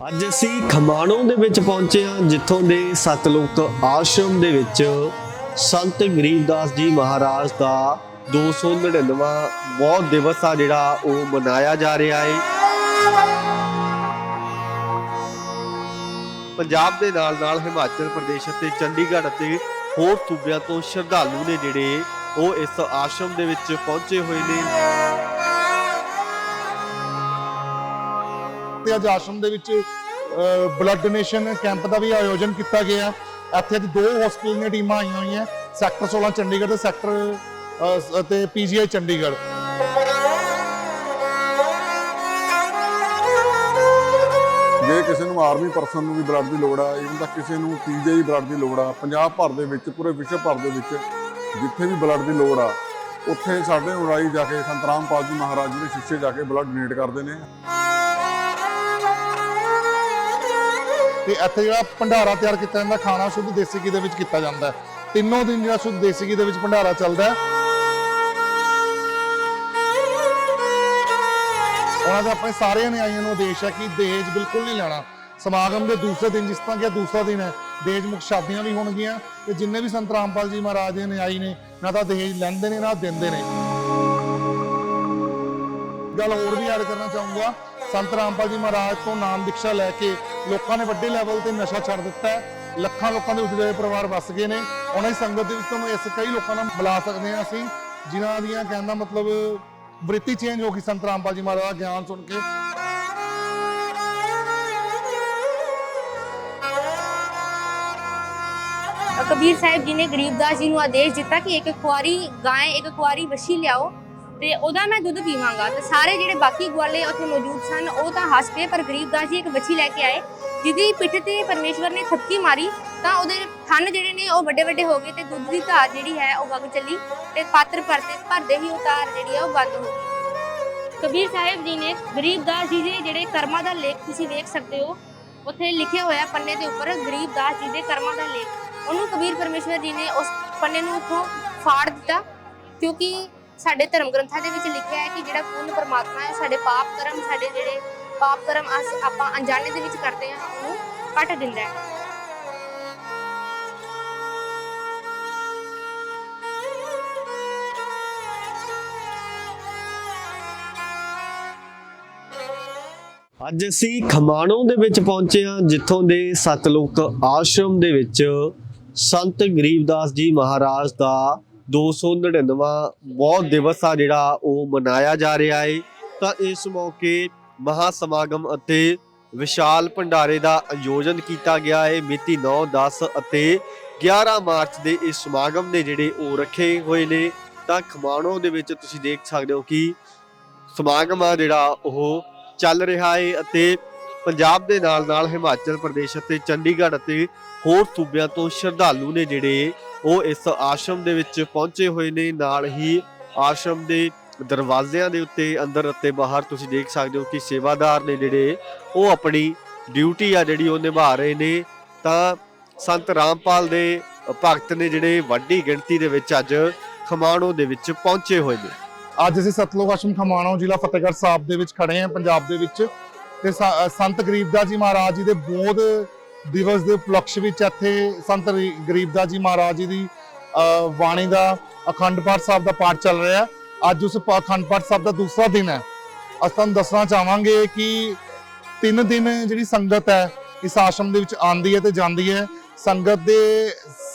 ਅੱਜ ਅਸੀਂ ਖਮਾਣੋਂ ਦੇ ਵਿੱਚ ਪਹੁੰਚੇ ਹਾਂ, ਜਿੱਥੋਂ ਦੇ ਸਤਲੁਕ ਆਸ਼ਰਮ ਦੇ ਵਿੱਚ ਸੰਤ ਗਰੀਬਦਾਸ ਜੀ ਮਹਾਰਾਜ ਦਾ 299ਵਾਂ ਬਹੁਤ ਦਿਵਸ ਆ ਜਿਹੜਾ ਉਹ ਮਨਾਇਆ ਜਾ ਰਿਹਾ ਹੈ ਪੰਜਾਬ ਦੇ ਨਾਲ ਨਾਲ ਹਿਮਾਚਲ ਪ੍ਰਦੇਸ਼ ਅਤੇ ਚੰਡੀਗੜ੍ਹ ਅਤੇ ਹੋਰ ਸੂਬਿਆਂ ਤੋਂ ਸ਼ਰਧਾਲੂ ਨੇ ਜਿਹੜੇ ਉਹ ਇਸ ਆਸ਼ਰਮ ਦੇ ਵਿੱਚ ਪਹੁੰਚੇ ਹੋਏ ਨੇ। ਤੇ ਅੱਜ ਆਸ਼ਰਮ ਦੇ ਵਿੱਚ ਬਲੱਡ ਡੋਨੇਸ਼ਨ ਕੈਂਪ ਦਾ ਵੀ ਆਯੋਜਨ ਕੀਤਾ ਗਿਆ। ਇੱਥੇ ਅੱਜ ਦੋ ਹਸਪੀਟਲ ਦੀਆਂ ਟੀਮਾਂ ਆਈਆਂ ਹੋਈਆਂ। ਸੈਕਟਰ 16 ਚੰਡੀਗੜ੍ਹ ਤੇ ਸੈਕਟਰ ਅਹ, ਸ- ਤੇ ਪੀਜੀਆਈ ਚੰਡੀਗੜ੍ਹ। ਜੇ ਕਿਸੇ ਨੂੰ ਆਰਮੀ ਪਰਸਨ ਨੂੰ ਵੀ ਬਲੱਡ ਦੀ ਲੋੜ ਆ ਇਵਨ ਤਾਂ ਕਿਸੇ ਨੂੰ ਪੀਜੀਆਈ ਬਲੱਡ ਦੀ ਲੋੜ ਆ ਪੰਜਾਬ ਭਰ ਦੇ ਵਿੱਚ ਪੂਰੇ ਵਿਸ਼ਵ ਭਰ ਦੇ ਵਿੱਚ ਜਿੱਥੇ ਵੀ ਬਲੱਡ ਦੀ ਲੋੜ ਆ ਉੱਥੇ ਸਾਡੇ ਉਰਾਈ ਜਾ ਕੇ ਸੰਤ ਰਾਮਪਾਲ ਜੀ ਮਹਾਰਾਜ ਜੀ ਦੇ ਸ਼ਿਸ਼ੇ ਜਾ ਕੇ ਬਲੱਡ ਡੋਨੇਟ ਕਰਦੇ ਨੇ। ਤੇ ਇੱਥੇ ਜਿਹੜਾ ਭੰਡਾਰਾ ਤਿਆਰ ਕੀਤਾ ਜਾਂਦਾ, ਖਾਣਾ ਸ਼ੁੱਧ ਦੇਸੀ ਘੀ ਦੇ ਵਿੱਚ ਕੀਤਾ ਜਾਂਦਾ ਤਿੰਨੋਂ ਦਿਨ ਜਿਹੜਾ ਸ਼ੁੱਧ ਦੇਸੀ ਘੀ ਦੇ ਵਿੱਚ ਭੰਡਾਰਾ ਚੱਲਦਾ ਉਹਨਾਂ ਦਾ ਆਪਣੇ ਸਾਰਿਆਂ ਨੇ ਆਈਆਂ ਨੂੰ ਉਦੇਸ਼ ਹੈ ਕਿ ਦਹੇਜ ਬਿਲਕੁਲ ਨਹੀਂ ਲੈਣਾ। ਸਮਾਗਮ ਦੇ ਦੂਸਰੇ ਦਿਨ, ਜਿਸ ਤਰ੍ਹਾਂ ਕਿ ਦੂਸਰਾ ਦਿਨ ਹੈ, ਦਹੇਜ ਮੁਕਤ ਸ਼ਾਦੀਆਂ ਵੀ ਹੋਣਗੀਆਂ ਤੇ ਜਿੰਨੇ ਵੀ ਸੰਤ ਰਾਮਪਾਲ ਜੀ ਮਹਾਰਾਜ ਦੇ ਨਿਆਈ ਨੇ, ਨਾ ਤਾਂ ਦਹੇਜ ਲੈਂਦੇ ਨੇ, ਨਾ ਦਿੰਦੇ ਨੇ। ਗੱਲ ਹੋਰ ਵੀ ਐਡ ਕਰਨਾ ਚਾਹੂੰਗਾ ਸੰਤ ਰਾਮਪਾਲ ਜੀ ਮਹਾਰਾਜ ਤੋਂ ਨਾਮ ਦੀਕਸ਼ਾ ਲੈ ਕੇ ਲੋਕਾਂ ਨੇ ਵੱਡੇ ਲੈਵਲ ਤੇ ਨਸ਼ਾ ਛੱਡ ਦਿੱਤਾ ਹੈ। ਲੱਖਾਂ ਲੋਕਾਂ ਦੇ ਉੱਜੜੇ ਪਰਿਵਾਰ ਵਸ ਗਏ ਨੇ। ਉਹਨਾਂ ਦੀ ਸੰਗਤ ਦੇ ਵਿੱਚ ਤੁਹਾਨੂੰ ਇਸ ਕਈ ਲੋਕਾਂ ਨੂੰ ਬੁਲਾ ਸਕਦੇ ਹਾਂ ਅਸੀਂ, ਜਿਨ੍ਹਾਂ ਦੀਆਂ ਕਹਿਣ ਮਤਲਬ ਵ੍ਰਿਤੀ ਚੇਂਜ ਹੋ ਗਈ ਸੰਤ ਰਾਮਪਾਲ ਜੀ ਮਹਾਰਾਜ ਦਾ ਗਿਆਨ ਸੁਣ ਕੇ। ਕਬੀਰ ਸਾਹਿਬ ਜੀ ਨੇ ਗਰੀਬਦਾਸ ਜੀ ਨੂੰ ਆਦੇਸ਼ ਦਿੱਤਾ ਕਿ ਇੱਕ ਕੁਆਰੀ ਗਾਂ ਇੱਕ ਕੁਆਰੀ ਵੱਛੀ ਲਿਆਓ। ਤੇ ਉਹਦਾ ਮੈਂ ਦੁੱਧ ਪੀਵਾਂਗਾ। ਤੇ ਸਾਰੇ ਜਿਹੜੇ ਬਾਕੀ ਗਵਾਲੇ ਉੱਥੇ ਮੌਜੂਦ ਸਨ, ਉਹ ਤਾਂ ਹੱਸ ਪਏ ਪਰ ਗਰੀਬਦਾਸ ਜੀ ਇੱਕ ਵੱਛੀ ਲੈ ਕੇ ਆਏ, ਜਿਹਦੀ ਪਿੱਠ ਤੇ ਪਰਮੇਸ਼ਵਰ ਨੇ ਥੱਪੀ ਮਾਰੀ, ਤਾਂ ਉਹਦੇ ਥਣ ਜਿਹੜੇ ਨੇ ਉਹ ਵੱਡੇ ਵੱਡੇ ਹੋ ਗਏ ਤੇ ਦੁੱਧ ਦੀ ਧਾਰ ਜਿਹੜੀ ਹੈ ਉਹ ਵਗ ਚੱਲੀ ਤੇ ਪਾਤਰ ਭਰਦੇ ਭਰਦੇ ਹੀ ਉਹ ਧਾਰ ਜਿਹੜੀ ਆ ਉਹ ਬੰਦ ਹੋ ਗਈ। ਕਬੀਰ ਸਾਹਿਬ ਜੀ ਨੇ ਗਰੀਬਦਾਸ ਜੀ ਦੇ ਜਿਹੜੇ ਕਰਮਾਂ ਦਾ ਲੇਖ ਤੁਸੀਂ ਵੇਖ ਸਕਦੇ ਹੋ, ਉੱਥੇ ਲਿਖਿਆ ਹੋਇਆ ਪੰਨੇ ਦੇ ਉੱਪਰ ਗਰੀਬਦਾਸ ਜੀ ਦੇ ਕਰਮਾਂ ਦਾ ਲੇਖ। ਉਹਨੂੰ ਕਬੀਰ ਪਰਮੇਸ਼ਵਰ ਜੀ ਨੇ ਉਸ ਪੰਨੇ ਨੂੰ ਉੱਥੋਂ ਫਾੜ ਦਿੱਤਾ, ਕਿਉਂਕਿ ਸਾਡੇ ਧਰਮ ਗ੍ਰੰਥਾਂ ਦੇ ਵਿੱਚ ਲਿਖਿਆ ਹੈ ਕਿ ਜਿਹੜਾ ਪੂਰਨ ਪਰਮਾਤਮਾ ਹੈ, ਸਾਡੇ ਪਾਪ ਕਰਮ, ਸਾਡੇ ਜਿਹੜੇ ਪਾਪ ਕਰਮ ਆਪਾਂ ਅਣਜਾਣੇ ਦੇ ਵਿੱਚ ਕਰਦੇ ਹਾਂ, ਉਹਨੂੰ ਕੱਟ ਦਿੰਦਾ ਹੈ। ਅੱਜ ਅਸੀਂ ਖਮਾਣੋਂ ਦੇ ਵਿੱਚ ਪਹੁੰਚੇ ਹਾਂ, ਜਿੱਥੋਂ ਦੇ ਸਤਲੁਕ ਆਸ਼ਰਮ ਦੇ ਵਿੱਚ ਸੰਤ ਗਰੀਬਦਾਸ ਜੀ ਮਹਾਰਾਜ ਦਾ 299ਵਾਂ ਬਹੁਤ ਦਿਵਸ ਆ ਜਿਹੜਾ ਉਹ ਮਨਾਇਆ ਜਾ ਰਿਹਾ ਹੈ ਤਾਂ ਇਸ ਮੌਕੇ ਮਹਾ ਸਮਾਗਮ ਅਤੇ ਵਿਸ਼ਾਲ ਭੰਡਾਰੇ ਦਾ ਆਯੋਜਨ ਕੀਤਾ ਗਿਆ ਹੈ ਮਿਤੀ 9 10 ਅਤੇ 11 ਮਾਰਚ ਦੇ ਇਸ ਸਮਾਗਮ ਦੇ ਜਿਹੜੇ ਉਹ ਰੱਖੇ ਹੋਏ ਨੇ। ਤਾਂ ਖਮਾਣੋ ਦੇ ਵਿੱਚ ਤੁਸੀਂ ਦੇਖ ਸਕਦੇ ਹੋ ਕਿ ਸਮਾਗਮ ਆ ਜਿਹੜਾ ਉਹ ਚੱਲ ਰਿਹਾ ਹੈ ਅਤੇ ਪੰਜਾਬ ਦੇ ਨਾਲ ਨਾਲ ਹਿਮਾਚਲ ਪ੍ਰਦੇਸ਼ ਅਤੇ ਚੰਡੀਗੜ੍ਹ ਅਤੇ ਹੋਰ ਸੂਬਿਆਂ ਤੋਂ ਸ਼ਰਧਾਲੂ ਨੇ ਜਿਹੜੇ ਉਹ ਇਸ ਆਸ਼ਰਮ ਦੇ ਵਿੱਚ ਪਹੁੰਚੇ ਹੋਏ ਨੇ। ਨਾਲ ਹੀ ਆਸ਼ਰਮ ਦੇ ਦਰਵਾਜ਼ਿਆਂ ਦੇ ਉੱਤੇ ਅੰਦਰ ਅਤੇ ਬਾਹਰ ਤੁਸੀਂ ਦੇਖ ਸਕਦੇ ਹੋ ਕਿ ਸੇਵਾਦਾਰ ਨੇ ਜਿਹੜੇ ਉਹ ਆਪਣੀ ਡਿਊਟੀ ਆ ਜਿਹੜੀ ਉਹ ਨਿਭਾ ਰਹੇ ਨੇ। ਤਾਂ ਸੰਤ ਰਾਮਪਾਲ ਦੇ ਭਗਤ ਨੇ ਜਿਹੜੇ ਵੱਡੀ ਗਿਣਤੀ ਦੇ ਵਿੱਚ ਅੱਜ ਖਮਾਣੋ ਦੇ ਵਿੱਚ ਪਹੁੰਚੇ ਹੋਏ ਨੇ। ਅੱਜ ਅਸੀਂ ਸਤਲੁਜ ਆਸ਼ਰਮ ਖਮਾਣੋ ਜ਼ਿਲ੍ਹਾ ਫਤਿਹਗੜ੍ਹ ਸਾਹਿਬ ਦੇ ਵਿੱਚ ਖੜੇ ਹਾਂ ਪੰਜਾਬ ਦੇ ਵਿੱਚ। ਤੇ ਸ- ਅ, ਸੰਤ ਗਰੀਬਦਾਸ ਜੀ ਮਹਾਰਾਜ ਜੀ ਦੇ ਬੋਧ ਦਿਵਸ ਦੇ ਉਪਲਕਸ਼ ਵਿੱਚ ਇੱਥੇ ਸੰਤ ਰੀ- ਗਰੀਬਦਾਸ ਜੀ ਮਹਾਰਾਜ ਜੀ ਦੀ ਬਾਣੀ ਦਾ ਅਖੰਡ ਪਾਠ ਸਾਹਿਬ ਦਾ ਪਾਠ ਚੱਲ ਰਿਹਾ ਅੱਜ ਉਸ ਅਖੰਡ ਪਾਠ ਸਾਹਿਬ ਦਾ ਦੂਸਰਾ ਦਿਨ ਹੈ। ਅਸੀਂ ਤੁਹਾਨੂੰ ਦੱਸਣਾ ਚਾਹਾਂਗੇ ਕਿ ਤਿੰਨ ਦਿਨ ਜਿਹੜੀ ਸੰਗਤ ਹੈ, ਇਸ ਆਸ਼ਰਮ ਦੇ ਵਿੱਚ ਆਂਦੀ ਹੈ ਤੇ ਜਾਂਦੀ ਹੈ। ਸੰਗਤ ਦੇ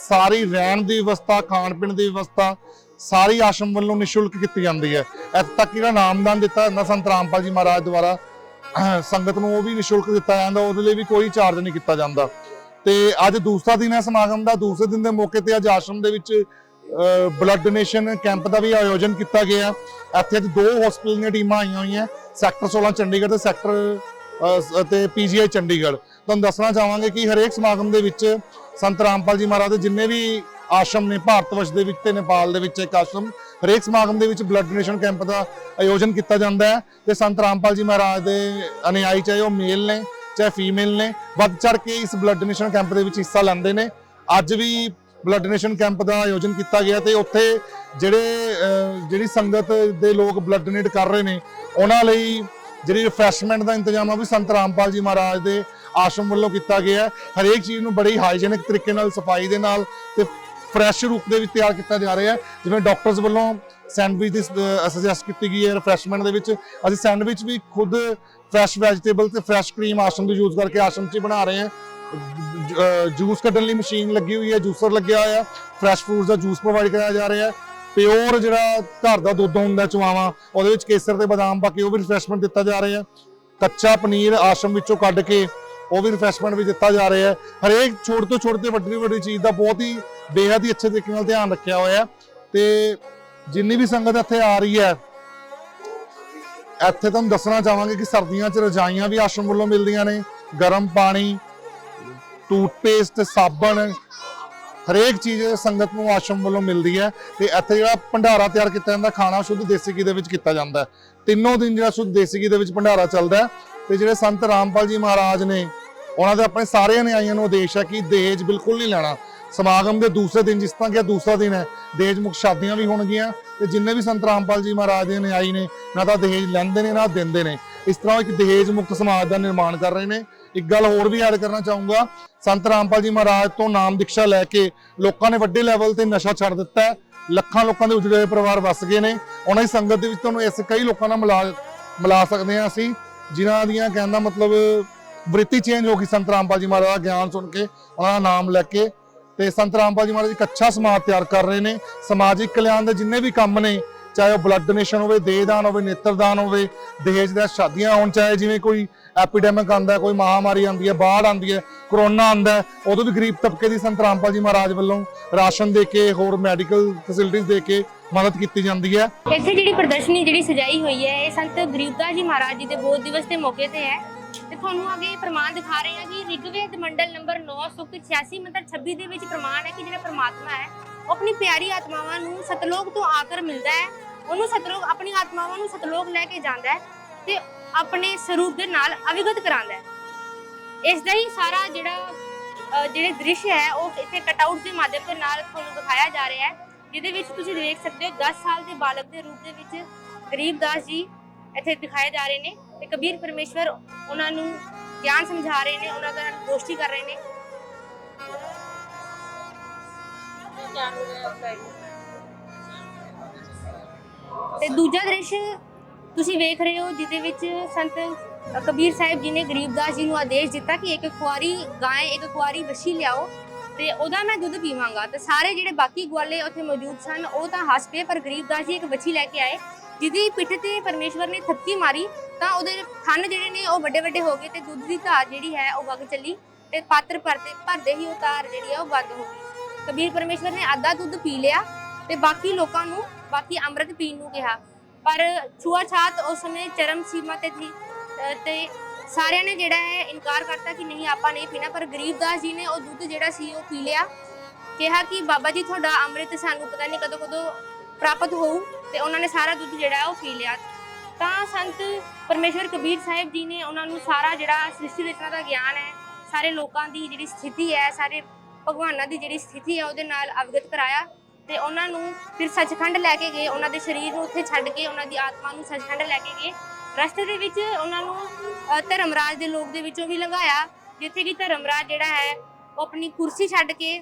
ਸਾਰੀ ਰਹਿਣ ਦੀ ਵਿਵਸਥਾ, ਖਾਣ ਪੀਣ ਦੀ ਵਿਵਸਥਾ ਸਾਰੀ ਆਸ਼ਰਮ ਵੱਲੋਂ ਨਿਸ਼ੁਲਕ ਕੀਤੀ ਜਾਂਦੀ ਹੈ। ਇੱਥੇ ਤੱਕ ਜਿਹੜਾ ਨਾਮਦਾਨ ਦਿੱਤਾ ਜਾਂਦਾ ਸੰਤ ਰਾਮਪਾਲ ਜੀ ਮਹਾਰਾਜ ਦੁਆਰਾ। ਸੰਗਤ ਨੂੰ ਉਹ ਵੀ ਨਿਸ਼ੁਲਕ ਦਿੱਤਾ ਜਾਂਦਾ ਉਹਦੇ ਲਈ ਵੀ ਕੋਈ ਚਾਰਜ ਨਹੀਂ ਕੀਤਾ ਜਾਂਦਾ। ਤੇ ਅੱਜ ਦੂਸਰਾ ਦਿਨ ਹੈ ਸਮਾਗਮ ਦਾ ਦੂਸਰੇ ਦਿਨ ਦੇ ਮੌਕੇ ਤੇ ਅੱਜ ਆਸ਼ਰਮ ਦੇ ਵਿੱਚ ਬਲੱਡ ਡੋਨੇਸ਼ਨ ਕੈਂਪ ਦਾ ਵੀ ਆਯੋਜਨ ਕੀਤਾ ਗਿਆ। ਇੱਥੇ ਅੱਜ ਦੋ ਹਸਪੀਟਲ ਦੀਆਂ ਟੀਮਾਂ ਆਈਆਂ ਹੋਈਆਂ ਸੈਕਟਰ 16 ਚੰਡੀਗੜ੍ਹ ਤੇ ਸੈਕਟਰ ਅਹ, ਸ- ਤੇ ਪੀਜੀਆਈ ਚੰਡੀਗੜ੍ਹ। ਤੁਹਾਨੂੰ ਦੱਸਣਾ ਚਾਹਾਂਗੇ ਕਿ ਹਰੇਕ ਸਮਾਗਮ ਦੇ ਵਿੱਚ ਸੰਤ ਰਾਮਪਾਲ ਜੀ ਮਹਾਰਾਜ ਦੇ ਜਿੰਨੇ ਵੀ ਆਸ਼ਰਮ ਨੇ, ਭਾਰਤ ਵਰਸ਼ ਦੇ ਵਿੱਚ ਤੇ ਨੇਪਾਲ ਦੇ ਵਿੱਚ ਇੱਕ ਆਸ਼ਰਮ, ਹਰੇਕ ਸਮਾਗਮ ਦੇ ਵਿੱਚ ਬਲੱਡ ਡੋਨੇਸ਼ਨ ਕੈਂਪ ਦਾ ਆਯੋਜਨ ਕੀਤਾ ਜਾਂਦਾ ਹੈ ਤੇ ਸੰਤ ਰਾਮਪਾਲ ਜੀ ਮਹਾਰਾਜ ਦੇ ਅਨੁਯਾਈ ਚਾਹੇ ਉਹ ਮੇਲ ਨੇ, ਚਾਹੇ ਫੀਮੇਲ ਨੇ, ਵੱਧ ਚੜ ਕੇ ਇਸ ਬਲੱਡ ਡੋਨੇਸ਼ਨ ਕੈਂਪ ਦੇ ਵਿੱਚ ਹਿੱਸਾ ਲੈਂਦੇ ਨੇ। ਅੱਜ ਵੀ ਬਲੱਡ ਡੋਨੇਸ਼ਨ ਕੈਂਪ ਦਾ ਆਯੋਜਨ ਕੀਤਾ ਗਿਆ ਤੇ ਉੱਥੇ ਜਿਹੜੇ ਜਿਹੜੀ ਸੰਗਤ ਦੇ ਲੋਕ ਬਲੱਡ ਡੋਨੇਟ ਕਰ ਰਹੇ ਨੇ, ਉਹਨਾਂ ਲਈ ਜਿਹੜੀ ਰਿਫਰੈਸ਼ਮੈਂਟ ਦਾ ਇੰਤਜ਼ਾਮ ਆ ਵੀ ਸੰਤ ਰਾਮਪਾਲ ਜੀ ਮਹਾਰਾਜ ਦੇ ਆਸ਼ਰਮ ਵੱਲੋਂ ਕੀਤਾ ਗਿਆ ਹਰੇਕ ਚੀਜ਼ ਨੂੰ ਬੜੀ ਹਾਈਜੀਨਿਕ ਤਰੀਕੇ ਨਾਲ, ਸਫ਼ਾਈ ਦੇ ਨਾਲ ਤੇ ਫਰੈਸ਼ ਰੂਪ ਦੇ ਵਿੱਚ ਤਿਆਰ ਕੀਤਾ ਜਾ ਰਿਹਾ ਹੈ। ਜਿਵੇਂ ਡਾਕਟਰਸ ਵੱਲੋਂ ਸੈਂਡਵਿਚ ਦੀ ਸੁਜੈਸਟ ਕੀਤੀ ਗਈ ਹੈ ਰਿਫਰੈਸ਼ਮੈਂਟ ਦੇ ਵਿੱਚ। ਅਸੀਂ ਸੈਂਡਵਿਚ ਵੀ ਖੁਦ ਫਰੈਸ਼ ਵੈਜੀਟੇਬਲ ਤੇ ਫਰੈਸ਼ ਕਰੀਮ ਆਸ਼ਰਮ ਦੀ ਯੂਜ਼ ਕਰਕੇ ਆਸ਼ਰਮ 'ਚ ਹੀ ਬਣਾ ਰਹੇ ਹਾਂ। ਜੂਸ ਕੱਢਣ ਲਈ ਮਸ਼ੀਨ ਲੱਗੀ ਹੋਈ ਹੈ ਜੂਸਰ ਲੱਗਿਆ ਹੋਇਆ। ਹੈ ਫਰੈਸ਼ ਫਰੂਟਸ ਦਾ ਜੂਸ ਪ੍ਰੋਵਾਈਡ ਕਰਾਇਆ ਜਾ ਰਿਹਾ ਹੈ। ਪਿਓਰ ਜਿਹੜਾ ਘਰ ਦਾ ਦੁੱਧ ਹੁੰਦਾ ਚੁਆਵਾਂ ਉਹਦੇ ਵਿੱਚ ਕੇਸਰ ਤੇ ਬਦਾਮ ਪਾ ਕੇ ਉਹ ਵੀ ਰਿਫਰੈਸ਼ਮੈਂਟ ਦਿੱਤਾ ਜਾ ਰਿਹਾ ਹੈ। ਕੱਚਾ ਪਨੀਰ ਆਸ਼ਰਮ ਵਿੱਚੋਂ ਕੱਢ ਕੇ ਉਹ ਵੀ ਰਿਫਰੈਸ਼ਮੈਂਟ ਵੀ ਦਿੱਤਾ ਜਾ ਰਿਹਾ ਹੈ। ਹਰੇਕ ਛੋਟੇ ਤੋਂ ਛੋਟੇ ਵੱਡੀ ਵੱਡੀ ਚੀਜ਼ ਦਾ ਬਹੁਤ ਹੀ ਬੇਹੱਦ ਹੀ ਅੱਛੇ ਤਰੀਕੇ ਨਾਲ ਧਿਆਨ ਰੱਖਿਆ ਹੋਇਆ ਹੈ ਤੇ ਜਿੰਨੀ ਵੀ ਸੰਗਤ ਇੱਥੇ ਆ ਰਹੀ ਹੈ, ਇੱਥੇ ਤੁਹਾਨੂੰ ਦੱਸਣਾ ਚਾਹਾਂਗੇ ਕਿ ਸਰਦੀਆਂ 'ਚ ਰਜਾਈਆਂ ਵੀ ਆਸ਼ਰਮ ਵੱਲੋਂ ਮਿਲਦੀਆਂ ਨੇ, ਗਰਮ ਪਾਣੀ, ਟੂਥਪੇਸਟ, ਸਾਬਣ, ਹਰੇਕ ਚੀਜ਼ ਸੰਗਤ ਨੂੰ ਆਸ਼ਰਮ ਵੱਲੋਂ ਮਿਲਦੀ ਹੈ ਤੇ ਇੱਥੇ ਜਿਹੜਾ ਭੰਡਾਰਾ ਤਿਆਰ ਕੀਤਾ ਜਾਂਦਾ, ਖਾਣਾ ਸ਼ੁੱਧ ਦੇਸੀ ਘੀ ਦੇ ਵਿੱਚ ਕੀਤਾ ਜਾਂਦਾ ਤਿੰਨੋਂ ਦਿਨ ਜਿਹੜਾ ਸ਼ੁੱਧ ਦੇਸੀ ਘੀ ਦੇ ਵਿੱਚ ਭੰਡਾਰਾ ਚੱਲਦਾ ਹੈ ਤੇ ਜਿਹੜੇ ਸੰਤ ਰਾਮਪਾਲ ਜੀ ਮਹਾਰਾਜ ਨੇ, ਉਹਨਾਂ ਦੇ ਆਪਣੇ ਸਾਰੇ ਅਨੁਯਾਈਆਂ ਨੂੰ ਆਦੇਸ਼ ਹੈ ਕਿ ਦਹੇਜ ਬਿਲਕੁਲ ਨਹੀਂ ਲੈਣਾ। ਸਮਾਗਮ ਦੇ ਦੂਸਰੇ ਦਿਨ ਜਿਸ ਤਰ੍ਹਾਂ ਕਿ ਦੂਸਰਾ ਦਿਨ ਹੈ ਦਹੇਜ ਮੁਕਤ ਸ਼ਾਦੀਆਂ ਵੀ ਹੋਣਗੀਆਂ ਤੇ ਜਿੰਨੇ ਵੀ ਸੰਤ ਰਾਮਪਾਲ ਜੀ ਮਹਾਰਾਜ ਦੇ ਨਿਆਈ ਨੇ, ਨਾ ਤਾਂ ਦਹੇਜ ਲੈਂਦੇ ਨੇ, ਨਾ ਦਿੰਦੇ ਨੇ। ਇਸ ਤਰ੍ਹਾਂ ਉਹ ਇੱਕ ਦਹੇਜ ਮੁਕਤ ਸਮਾਜ ਦਾ ਨਿਰਮਾਣ ਕਰ ਰਹੇ ਨੇ। ਇੱਕ ਗੱਲ ਹੋਰ ਵੀ ਐਡ ਕਰਨਾ ਚਾਹੂੰਗਾ, ਸੰਤ ਰਾਮਪਾਲ ਜੀ ਮਹਾਰਾਜ ਤੋਂ ਨਾਮ ਦੀਕਸ਼ਾ ਲੈ ਕੇ ਲੋਕਾਂ ਨੇ ਵੱਡੇ ਲੈਵਲ ਤੇ ਨਸ਼ਾ ਛੱਡ ਦਿੱਤਾ ਹੈ। ਲੱਖਾਂ ਲੋਕਾਂ ਦੇ ਉਜੜੇ ਹੋਏ ਪਰਿਵਾਰ ਵਸ ਗਏ ਨੇ। ਉਹਨਾਂ ਦੀ ਸੰਗਤ ਦੇ ਵਿੱਚ ਤੁਹਾਨੂੰ ਇਸ ਕਈ ਲੋਕਾਂ ਨਾਲ ਮਿਲਾ ਮਿਲਾ ਸਕਦੇ ਹਾਂ ਅਸੀਂ, ਜਿਨ੍ਹਾਂ ਦੀਆਂ ਕਹਿੰਦਾ ਮਤਲਬ, ਵ੍ਰਿਤੀ ਚੇਂਜ ਹੋ ਗਈ ਸੰਤ ਰਾਮਪਾਲ ਜੀ ਮਹਾਰਾਜ ਦਾ ਗਿਆਨ ਸੁਣ ਕੇ, ਉਹਨਾਂ ਦਾ ਨਾਮ ਲੈ ਕੇ। ਤੇ ਸੰਤ ਰਾਮਪਾਲ ਜੀ ਮਹਾਰਾਜ ਇੱਕ ਅੱਛਾ ਸਮਾਜ ਤਿਆਰ ਕਰ ਰਹੇ ਨੇ। ਸਮਾਜਿਕ ਕਲਿਆਣ ਦੇ ਜਿੰਨੇ ਵੀ ਕੰਮ ਨੇ, ਚਾਹੇ ਉਹ ਬਲੱਡ ਡੋਨੇਸ਼ਨ ਹੋਵੇ, ਦੇਹਦਾਨ ਹੋਵੇ, ਨੇਤਰਦਾਨ ਹੋਵੇ, ਦਹੇਜ ਦੀਆਂ ਸ਼ਾਦੀਆਂ ਹੋਣ, ਚਾਹੇ ਜਿਵੇਂ ਕੋਈ ਐਪੀਡੈਮਿਕ ਆਂਦਾ ਕੋਈ ਮਹਾਮਾਰੀ ਆਂਦੀ ਹੈ, ਬਾੜ ਆਂਦੀ ਹੈ ਕਰੋਨਾ ਆਂਦਾ ਉਦੋਂ ਵੀ ਗਰੀਬ ਤਬਕੇ ਦੀ ਸੰਤ ਰਾਮਪਾਲ ਜੀ ਮਹਾਰਾਜ ਵੱਲੋਂ ਰਾਸ਼ਨ ਦੇ ਕੇ, ਹੋਰ ਮੈਡੀਕਲ ਫੈਸਿਲਿਟੀਜ਼ ਦੇ ਕੇ ਮਦਦ ਕੀਤੀ ਜਾਂਦੀ ਹੈ। ਇੱਥੇ ਜਿਹੜੀ ਪ੍ਰਦਰਸ਼ਨੀ ਜਿਹੜੀ ਸਜਾਈ ਹੋਈ ਹੈ, ਇਹ ਸੰਤ ਗਰੀਬਦਾਸ ਜੀ ਮਹਾਰਾਜ ਜੀ ਦੇ ਬੋਧ ਦਿਵਸ ਦੇ ਮੌਕੇ ਤੇ ਹੈ। ਤੇ ਤੁਹਾਨੂੰ ਅੱਗੇ ਪ੍ਰਮਾਣ ਦਿਖਾ ਰਹੇ ਹਾਂ ਕਿ ਰਿਗਵੇਦ ਮੰਡਲ ਨੰਬਰ 9 ਸੁਕਤ 86 ਮਤਲਬ 26 ਦੇ ਵਿੱਚ ਪ੍ਰਮਾਣ ਹੈ ਕਿ ਜਿਹੜਾ ਪ੍ਰਮਾਤਮਾ ਹੈ, ਉਹ ਆਪਣੀ ਪਿਆਰੀ ਆਤਮਾਵਾਂ ਨੂੰ ਸਤਲੋਕ ਤੋਂ ਆਕਰ ਮਿਲਦਾ ਹੈ। ਉਹਨੂੰ ਸਤਲੋਕ, ਆਪਣੀ ਆਤਮਾਵਾਂ ਨੂੰ ਸਤਲੋਕ ਲੈ ਕੇ ਜਾਂਦਾ ਹੈ ਤੇ ਆਪਣੇ ਸਰੂਪ ਦੇ ਨਾਲ ਅਵਿਗਤ ਕਰਾਉਂਦਾ ਹੈ। ਇਸ ਦਾ ਹੀ ਸਾਰਾ ਜਿਹੜਾ ਜਿਹੜੇ ਦ੍ਰਿਸ਼ ਹੈ, ਉਹ ਇੱਥੇ ਕਟਆਊਟ ਦੇ ਮਾਧਿਅਮ ਦੇ ਨਾਲ ਤੁਹਾਨੂੰ ਦਿਖਾਇਆ ਜਾ ਰਿਹਾ ਹੈ। ਜਿਹਦੇ ਵਿੱਚ ਤੁਸੀਂ ਦੇਖ ਸਕਦੇ ਹੋ 10 ਸਾਲ ਦੇ ਬਾਲਕ ਦੇ ਰੂਪ ਦੇ ਵਿੱਚ ਗਰੀਬ ਦਾਸ ਜੀ ਇੱਥੇ ਦਿਖਾਏ ਜਾ ਰਹੇ ਨੇ। ਤੇ ਕਬੀਰ ਪਰਮੇਸ਼ਵਰ ਉਹਨਾਂ ਨੂੰ ਗਿਆਨ ਸਮਝਾ ਰਹੇ ਨੇ, ਉਹਨਾਂ ਦਾ ਗੋਸ਼ਟੀ ਕਰ ਰਹੇ ਨੇ। ਤੇ ਦੂਜਾ ਦ੍ਰਿਸ਼ ਤੁਸੀਂ ਵੇਖ ਰਹੇ ਹੋ, ਜਿਹਦੇ ਵਿੱਚ ਸੰਤ ਕਬੀਰ ਸਾਹਿਬ ਜੀ ਨੇ ਗਰੀਬਦਾਸ ਜੀ ਨੂੰ ਆਦੇਸ਼ ਦਿੱਤਾ ਕਿ ਇੱਕ ਕੁਆਰੀ ਗਾਂ ਇੱਕ ਕੁਆਰੀ ਵੱਛੀ ਲਿਆਓ ਤੇ ਉਹਦਾ ਮੈਂ ਦੁੱਧ ਪੀਵਾਂਗਾ। ਤੇ ਸਾਰੇ ਜਿਹੜੇ ਬਾਕੀ ਗਵਾਲੇ ਉੱਥੇ ਮੌਜੂਦ ਸਨ, ਉਹ ਤਾਂ ਹੱਸ ਪਏ, ਪਰ ਗਰੀਬਦਾਸ ਜੀ ਇੱਕ ਵੱਛੀ ਲੈ ਕੇ ਆਏ। ਜਿਹਦੀ ਪਿੱਠ ਤੇ ਪਰਮੇਸ਼ਵਰ ਨੇ ਥੱਕੀ ਮਾਰੀ, ਤਾਂ ਉਹਦੇ ਥਣ ਜਿਹੜੇ ਨੇ ਉਹ ਵੱਡੇ ਵੱਡੇ ਹੋ ਗਏ ਤੇ ਦੁੱਧ ਦੀ ਧਾਰ ਜਿਹੜੀ ਹੈ ਉਹ ਵਗ ਚੱਲੀ ਤੇ ਪਾਤਰ ਭਰਦੇ ਭਰਦੇ ਹੀ ਉਹ ਧਾਰ ਜਿਹੜੀ ਹੈ ਉਹ ਬੰਦ ਹੋ ਗਈ। ਕਬੀਰ ਪਰਮੇਸ਼ਵਰ ਨੇ ਅੱਧਾ ਦੁੱਧ ਪੀ ਲਿਆ ਤੇ ਬਾਕੀ ਲੋਕਾਂ ਨੂੰ, ਬਾਕੀ ਅੰਮ੍ਰਿਤ ਪੀਣ ਨੂੰ ਕਿਹਾ। ਪਰ ਛੂਆਛਾਤ ਉਸ ਸਮੇਂ ਚਰਮ ਸੀਮਾ ਤੇ ਸੀ ਤੇ ਸਾਰਿਆਂ ਨੇ ਜਿਹੜਾ ਹੈ ਇਨਕਾਰ ਕਰਤਾ ਕਿ ਨਹੀਂ, ਆਪਾਂ ਨਹੀਂ ਪੀਣਾ, ਪਰ ਗਰੀਬਦਾਸ ਜੀ ਨੇ ਉਹ ਦੁੱਧ ਜਿਹੜਾ ਸੀ ਉਹ ਪੀ ਲਿਆ। ਕਿਹਾ ਕਿ ਬਾਬਾ ਜੀ, ਤੁਹਾਡਾ ਅੰਮ੍ਰਿਤ ਸਾਨੂੰ ਪਤਾ ਨਹੀਂ ਕਦੋਂ ਕਦੋਂ ਪ੍ਰਾਪਤ ਹੋਊ ਤੇ ਉਹਨਾਂ ਨੇ ਸਾਰਾ ਦੁੱਧ ਜਿਹੜਾ ਉਹ ਪੀ ਲਿਆ। ਤਾਂ ਸੰਤ ਪਰਮੇਸ਼ਵਰ ਕਬੀਰ ਸਾਹਿਬ ਜੀ ਨੇ ਉਹਨਾਂ ਨੂੰ ਸਾਰਾ ਜਿਹੜਾ ਸ੍ਰਿਸ਼ਟੀ ਰਚਨਾ ਦਾ ਗਿਆਨ ਹੈ ਸਾਰੇ ਲੋਕਾਂ ਦੀ ਜਿਹੜੀ ਸਥਿਤੀ ਹੈ ਸਾਰੇ ਭਗਵਾਨਾਂ ਦੀ ਜਿਹੜੀ ਸਥਿਤੀ ਹੈ ਉਹਦੇ ਨਾਲ ਅਵਗਤ ਕਰਾਇਆ ਤੇ ਉਹਨਾਂ ਨੂੰ ਫਿਰ ਸੱਚਖੰਡ ਲੈ ਕੇ ਗਏ। ਉਹਨਾਂ ਦੇ ਸਰੀਰ ਨੂੰ ਉੱਥੇ ਛੱਡ ਕੇ ਉਹਨਾਂ ਦੀ ਆਤਮਾ ਨੂੰ ਸੱਚਖੰਡ ਲੈ ਕੇ ਗਏ। ਰਸਤੇ ਦੇ ਵਿੱਚ ਉਹਨਾਂ ਨੂੰ ਅ, ਧਰਮਰਾਜ ਦੇ ਲੋਕ ਦੇ ਵਿੱਚੋਂ ਵੀ ਲੰਘਾਇਆ ਜਿੱਥੇ ਕਿ ਧਰਮਰਾਜ ਜਿਹੜਾ ਹੈ ਉਹ ਆਪਣੀ ਕੁਰਸੀ ਛੱਡ ਕੇ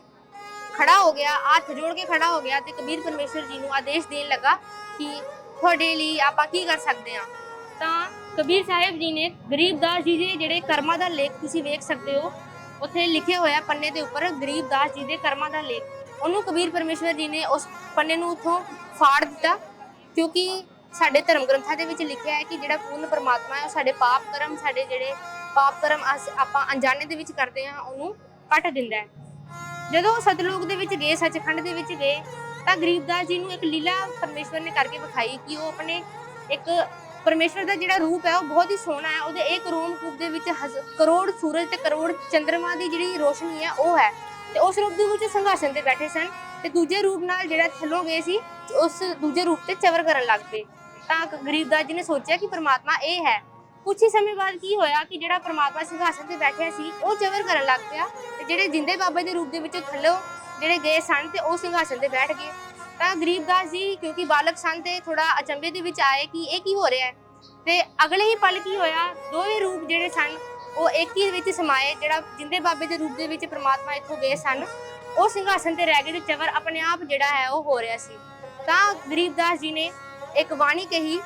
ਖੜਾ ਹੋ ਗਿਆ ਹੱਥ ਜੋੜ ਕੇ ਖੜਾ ਹੋ ਗਿਆ ਤੇ ਕਬੀਰ ਪਰਮੇਸ਼ਵਰ ਜੀ ਨੂੰ ਆਦੇਸ਼ ਦੇਣ ਲੱਗਾ ਕਿ ਤੁਹਾਡੇ ਲਈ ਆਪਾਂ ਕੀ ਕਰ ਸਕਦੇ ਹਾਂ। ਤਾਂ ਕਬੀਰ ਸਾਹਿਬ ਜੀ ਨੇ ਗਰੀਬਦਾਸ ਜੀ ਦੇ ਜਿਹੜੇ ਕਰਮਾਂ ਦਾ ਲੇਖ ਤੁਸੀਂ ਵੇਖ ਸਕਦੇ ਹੋ, ਉੱਥੇ ਲਿਖਿਆ ਹੋਇਆ ਪੰਨੇ ਦੇ ਉੱਪਰ ਗਰੀਬਦਾਸ ਜੀ ਦੇ ਕਰਮਾਂ ਦਾ ਲੇਖ। ਉਹਨੂੰ ਕਬੀਰ ਪਰਮੇਸ਼ਵਰ ਜੀ ਨੇ ਉਸ ਪੰਨੇ ਨੂੰ ਉੱਥੋਂ ਫਾੜ ਦਿੱਤਾ, ਕਿਉਂਕਿ ਸਾਡੇ ਧਰਮ ਗ੍ਰੰਥਾਂ ਦੇ ਵਿੱਚ ਲਿਖਿਆ ਹੈ ਕਿ ਜਿਹੜਾ ਪੂਰਨ ਪਰਮਾਤਮਾ ਹੈ, ਉਹ ਸਾਡੇ ਪਾਪ ਕਰਮ, ਸਾਡੇ ਜਿਹੜੇ ਪਾਪ ਕਰਮ ਅਸ- ਆਪਾਂ ਅਣਜਾਣੇ ਦੇ ਵਿੱਚ ਕਰਦੇ ਹਾਂ, ਉਹਨੂੰ ਕੱਟ ਦਿੰਦਾ ਹੈ। ਜਦੋਂ ਉਹ ਸਤਲੁਕ ਦੇ ਵਿੱਚ ਗਏ, ਸੱਚਖੰਡ ਦੇ ਵਿੱਚ ਗਏ, ਤਾਂ ਗਰੀਬਦਾਸ ਜੀ ਨੂੰ ਇੱਕ ਲੀਲਾ ਪਰਮੇਸ਼ਵਰ ਨੇ ਕਰਕੇ ਵਿਖਾਈ ਕਿ ਉਹ ਆਪਣੇ ਇੱਕ ਪਰਮੇਸ਼ਵਰ ਦਾ ਜਿਹੜਾ ਰੂਪ ਹੈ, ਉਹ ਬਹੁਤ ਹੀ ਸੋਹਣਾ ਹੈ। ਉਹਦੇ ਇੱਕ ਰੋਮ ਕੂਪ ਦੇ ਵਿੱਚ ਹਜ਼- ਕਰੋੜ ਸੂਰਜ ਤੇ ਕਰੋੜ ਚੰ드ਰਮਾ ਦੀ ਜਿਹੜੀ ਰੋਸ਼ਨੀ ਹੈ, ਉਹ ਹੈ। ਤੇ ਉਸ ਰੂਪ ਦੇ ਵਿੱਚ ਸੰਘਾਸਨ ਤੇ ਬੈਠੇ ਸਨ। ਤੇ ਦੂਜੇ ਰੂਪ ਨਾਲ ਜਿਹੜਾ ਥੱਲੋਂ ਗਏ ਸੀ, ਉਸ ਦੂਜੇ ਰੂਪ ਤੇ ਚਵਰ ਕਰਨ ਲੱਗ ਪਏ। ਤਾਂ ਗਰੀਬਦਾਸ ਜੀ ਨੇ ਸੋਚਿਆ ਕਿ ਪਰਮਾਤਮਾ ਇਹ ਹੈ। ਕੁਝ ਹੀ ਸਮੇਂ ਬਾਅਦ ਕੀ ਹੋਇਆ ਕਿ ਜਿਹੜਾ ਪ੍ਰਮਾਤਮਾ ਸਿੰਘਾਸਨ ਤੇ ਬੈਠਿਆ ਸੀ, ਉਹ ਚਵਰ ਕਰਨ ਲੱਗ ਪਿਆ ਤੇ ਜਿਹੜੇ ਜਿੰਦੇ ਬਾਬੇ ਦੇ ਰੂਪ ਦੇ ਵਿੱਚੋਂ ਥੱਲੋਂ ਜਿਹੜੇ ਗਏ ਸਨ ਤੇ ਉਹ ਸਿੰਘਾਸਨ ਤੇ ਬੈਠ ਗਏ। ਤਾਂ ਗਰੀਬਦਾਸ ਜੀ, ਕਿਉਂਕਿ ਬਾਲਕ ਸਨ ਤੇ ਥੋੜਾ ਅਚੰਭੇ ਦੇ ਵਿੱਚ ਆਏ ਕਿ ਇਹ ਕੀ ਹੋ ਰਿਹਾ ਹੈ? ਤੇ ਅਗਲੇ ਹੀ ਪਲ ਕੀ ਹੋਇਆ? ਦੋਵੇਂ ਰੂਪ ਜਿਹੜੇ ਸਨ, ਉਹ ਇੱਕ ਹੀ ਵਿੱਚ ਸਮਾਏ, ਜਿਹੜਾ ਜਿੰਦੇ ਬਾਬੇ ਦੇ ਰੂਪ ਦੇ ਵਿੱਚ ਪ੍ਰਮਾਤਮਾ ਇੱਥੋਂ ਗਏ ਸਨ, ਉਹ ਸਿੰਘਾਸਨ ਤੇ ਰਹਿ ਗਏ ਤੇ ਚਵਰ ਆਪਣੇ ਆਪ ਜਿਹੜਾ ਹੈ, ਉਹ ਹੋ ਰਿਹਾ ਸੀ। ਤਾਂ ਗਰੀਬਦਾਸ ਜੀ ਨੇ ਇੱਕ ਬਾਣੀ ਕਹੀ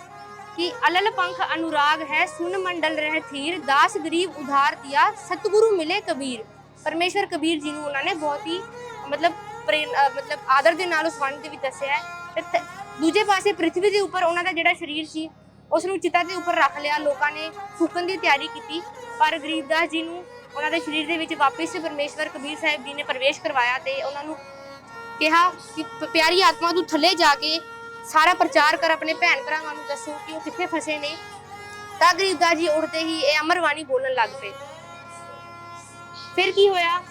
ਕਿ ਅਲਲ ਪੰਖ ਅਨੁਰਾਗ ਹੈ, ਸੁਨ ਮੰਡਲ ਰਹਿ ਥੀਰ, ਦਾਸ ਗਰੀਬ ਉਧਾਰ ਦਿਆ ਸਤਿਗੁਰੂ ਮਿਲੇ ਕਬੀਰ। ਪਰਮੇਸ਼ਰ ਕਬੀਰ ਜੀ ਨੂੰ ਉਹਨਾਂ ਨੇ ਬਹੁਤ ਹੀ ਮਤਲਬ ਪ੍ਰੇਮ ਮਤਲਬ ਆਦਰ ਦੇ ਨਾਲ ਉਸ ਵੰਡ ਦੇ ਵਿੱਚ ਦੱਸਿਆ ਹੈ। ਤੇ ਦੂਜੇ ਪਾਸੇ ਪ੍ਰithvi ਦੇ ਉੱਪਰ ਉਹਨਾਂ ਦਾ ਜਿਹੜਾ ਸਰੀਰ ਸੀ ਉਸ ਨੂੰ ਚਿਤਾ ਦੇ ਉੱਪਰ ਰੱਖ ਲਿਆ, ਲੋਕਾਂ ਨੇ ਫੂਕਣ ਦੀ ਤਿਆਰੀ ਕੀਤੀ। ਪਰ ਗਰੀਬਦਾਸ ਜੀ ਨੂੰ ਉਹਨਾਂ ਦੇ ਸਰੀਰ ਦੇ ਵਿੱਚ ਵਾਪਸ ਪਰਮੇਸ਼ਵਰ ਕਬੀਰ ਸਾਹਿਬ ਜੀ ਨੇ ਪ੍ਰਵੇਸ਼ ਕਰਵਾਇਆ ਤੇ ਉਹਨਾਂ ਨੂੰ ਕਿਹਾ ਕਿ ਪਿਆਰੀ ਆਤਮਾ ਤੂੰ ਥੱਲੇ ਜਾ ਕੇ ਸਾਰਾ ਪ੍ਰਚਾਰ ਕਰ ਆਪਣੇ ਭੈਣ ਭਰਾਵਾਂ ਨੂੰ ਦੱਸੋ ਕਿ ਉਹ ਕਿੱਥੇ ਫਸੇ ਨੇ। ਤਾਂ ਗਰੀਬਦਾਸ ਜੀ ਉੱਠਦੇ ਹੀ ਇਹ ਅਮਰਵਾਣੀ ਬੋਲਣ ਲੱਗ ਪਏ। ਫਿਰ ਕੀ ਹੋਇਆ?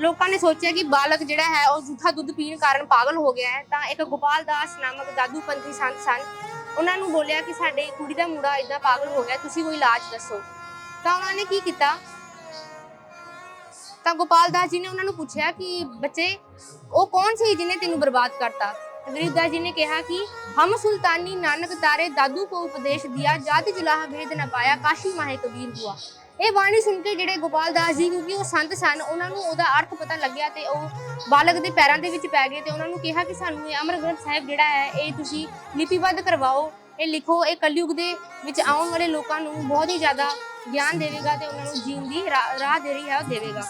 ਲੋਕਾਂ ਨੇ ਸੋਚਿਆ ਕਿ ਬਾਲਕ ਜਿਹੜਾ ਹੈ, ਉਹ ਜੂਠਾ ਦੁੱਧ ਪੀਣ ਕਾਰਨ ਪਾਗਲ ਹੋ ਗਿਆ ਹੈ। ਤਾਂ ਇੱਕ ਗੋਪਾਲ ਦਾਸ ਨਾਮਕ ਦਾਦੂ ਪੰਥੀ ਸੰਤ ਸਨ। ਉਹਨਾਂ ਨੂੰ ਬੋਲਿਆ ਕਿ ਸਾਡੇ ਕੁੜੀ ਦਾ ਮੁੰਡਾ ਇਦਾਂ ਪਾਗਲ ਹੋ ਗਿਆ, ਤੁਸੀਂ ਕੋਈ ਇਲਾਜ ਦੱਸੋ। ਤਾਂ ਉਹਨਾਂ ਨੇ ਕੀ ਕੀਤਾ? ਤਾਂ ਗੋਪਾਲ ਦਾਸ ਜੀ ਨੇ ਉਹਨਾਂ ਨੂੰ ਪੁੱਛਿਆ ਕਿ ਬੱਚੇ, ਉਹ ਕੌਣ ਸੀ ਜਿਹਨੇ ਤੈਨੂੰ ਬਰਬਾਦ ਕਰਤਾ? ਗਰੀਬਦਾਸ ਜੀ ਨੇ ਕਿਹਾ ਕਿ ਹਮ ਸੁਲਤਾਨੀ ਨਾਨਕ ਤਾਰੇ ਦਾਦੂ ਕੋ ਉਪਦੇਸ਼ ਦਿਆ, ਜਾਤ ਜੁਲਾਹ ਭੇਦ ਨ ਪਾਇਆ, ਕਾਸ਼ੀ ਮਾਹੇ ਕਬੀਰ ਹੁਆ। ਇਹ ਬਾਣੀ ਸੁਣ ਕੇ ਜਿਹੜੇ ਗੋਪਾਲ ਦਾਸ ਜੀ ਕਿਉਂਕਿ ਉਹ ਸੰਤ ਸਨ, ਉਹਨਾਂ ਨੂੰ ਉਹਦਾ ਅਰਥ ਪਤਾ ਲੱਗਿਆ ਤੇ ਉਹ ਬਾਲਕ ਦੇ ਪੈਰਾਂ ਦੇ ਵਿੱਚ ਪੈ ਗਏ ਤੇ ਉਹਨਾਂ ਨੂੰ ਕਿਹਾ ਕਿ ਸਾਨੂੰ ਇਹ ਅਮਰ ਗ੍ਰੰਥ ਸਾਹਿਬ ਜਿਹੜਾ ਹੈ, ਇਹ ਤੁਸੀਂ ਲਿਪੀਬੱਧ ਕਰਵਾਓ, ਇਹ ਲਿਖੋ, ਇਹ ਕਲਯੁਗ ਦੇ ਵਿੱਚ ਆਉਣ ਵਾਲੇ ਲੋਕਾਂ ਨੂੰ ਬਹੁਤ ਹੀ ਜ਼ਿਆਦਾ ਗਿਆਨ ਦੇਵੇਗਾ ਤੇ ਉਹਨਾਂ ਨੂੰ ਜੀਣ ਦੀ ਰਾ- ਰਾਹ ਜਿਹੜੀ ਹੈ, ਉਹ ਦੇਵੇਗਾ।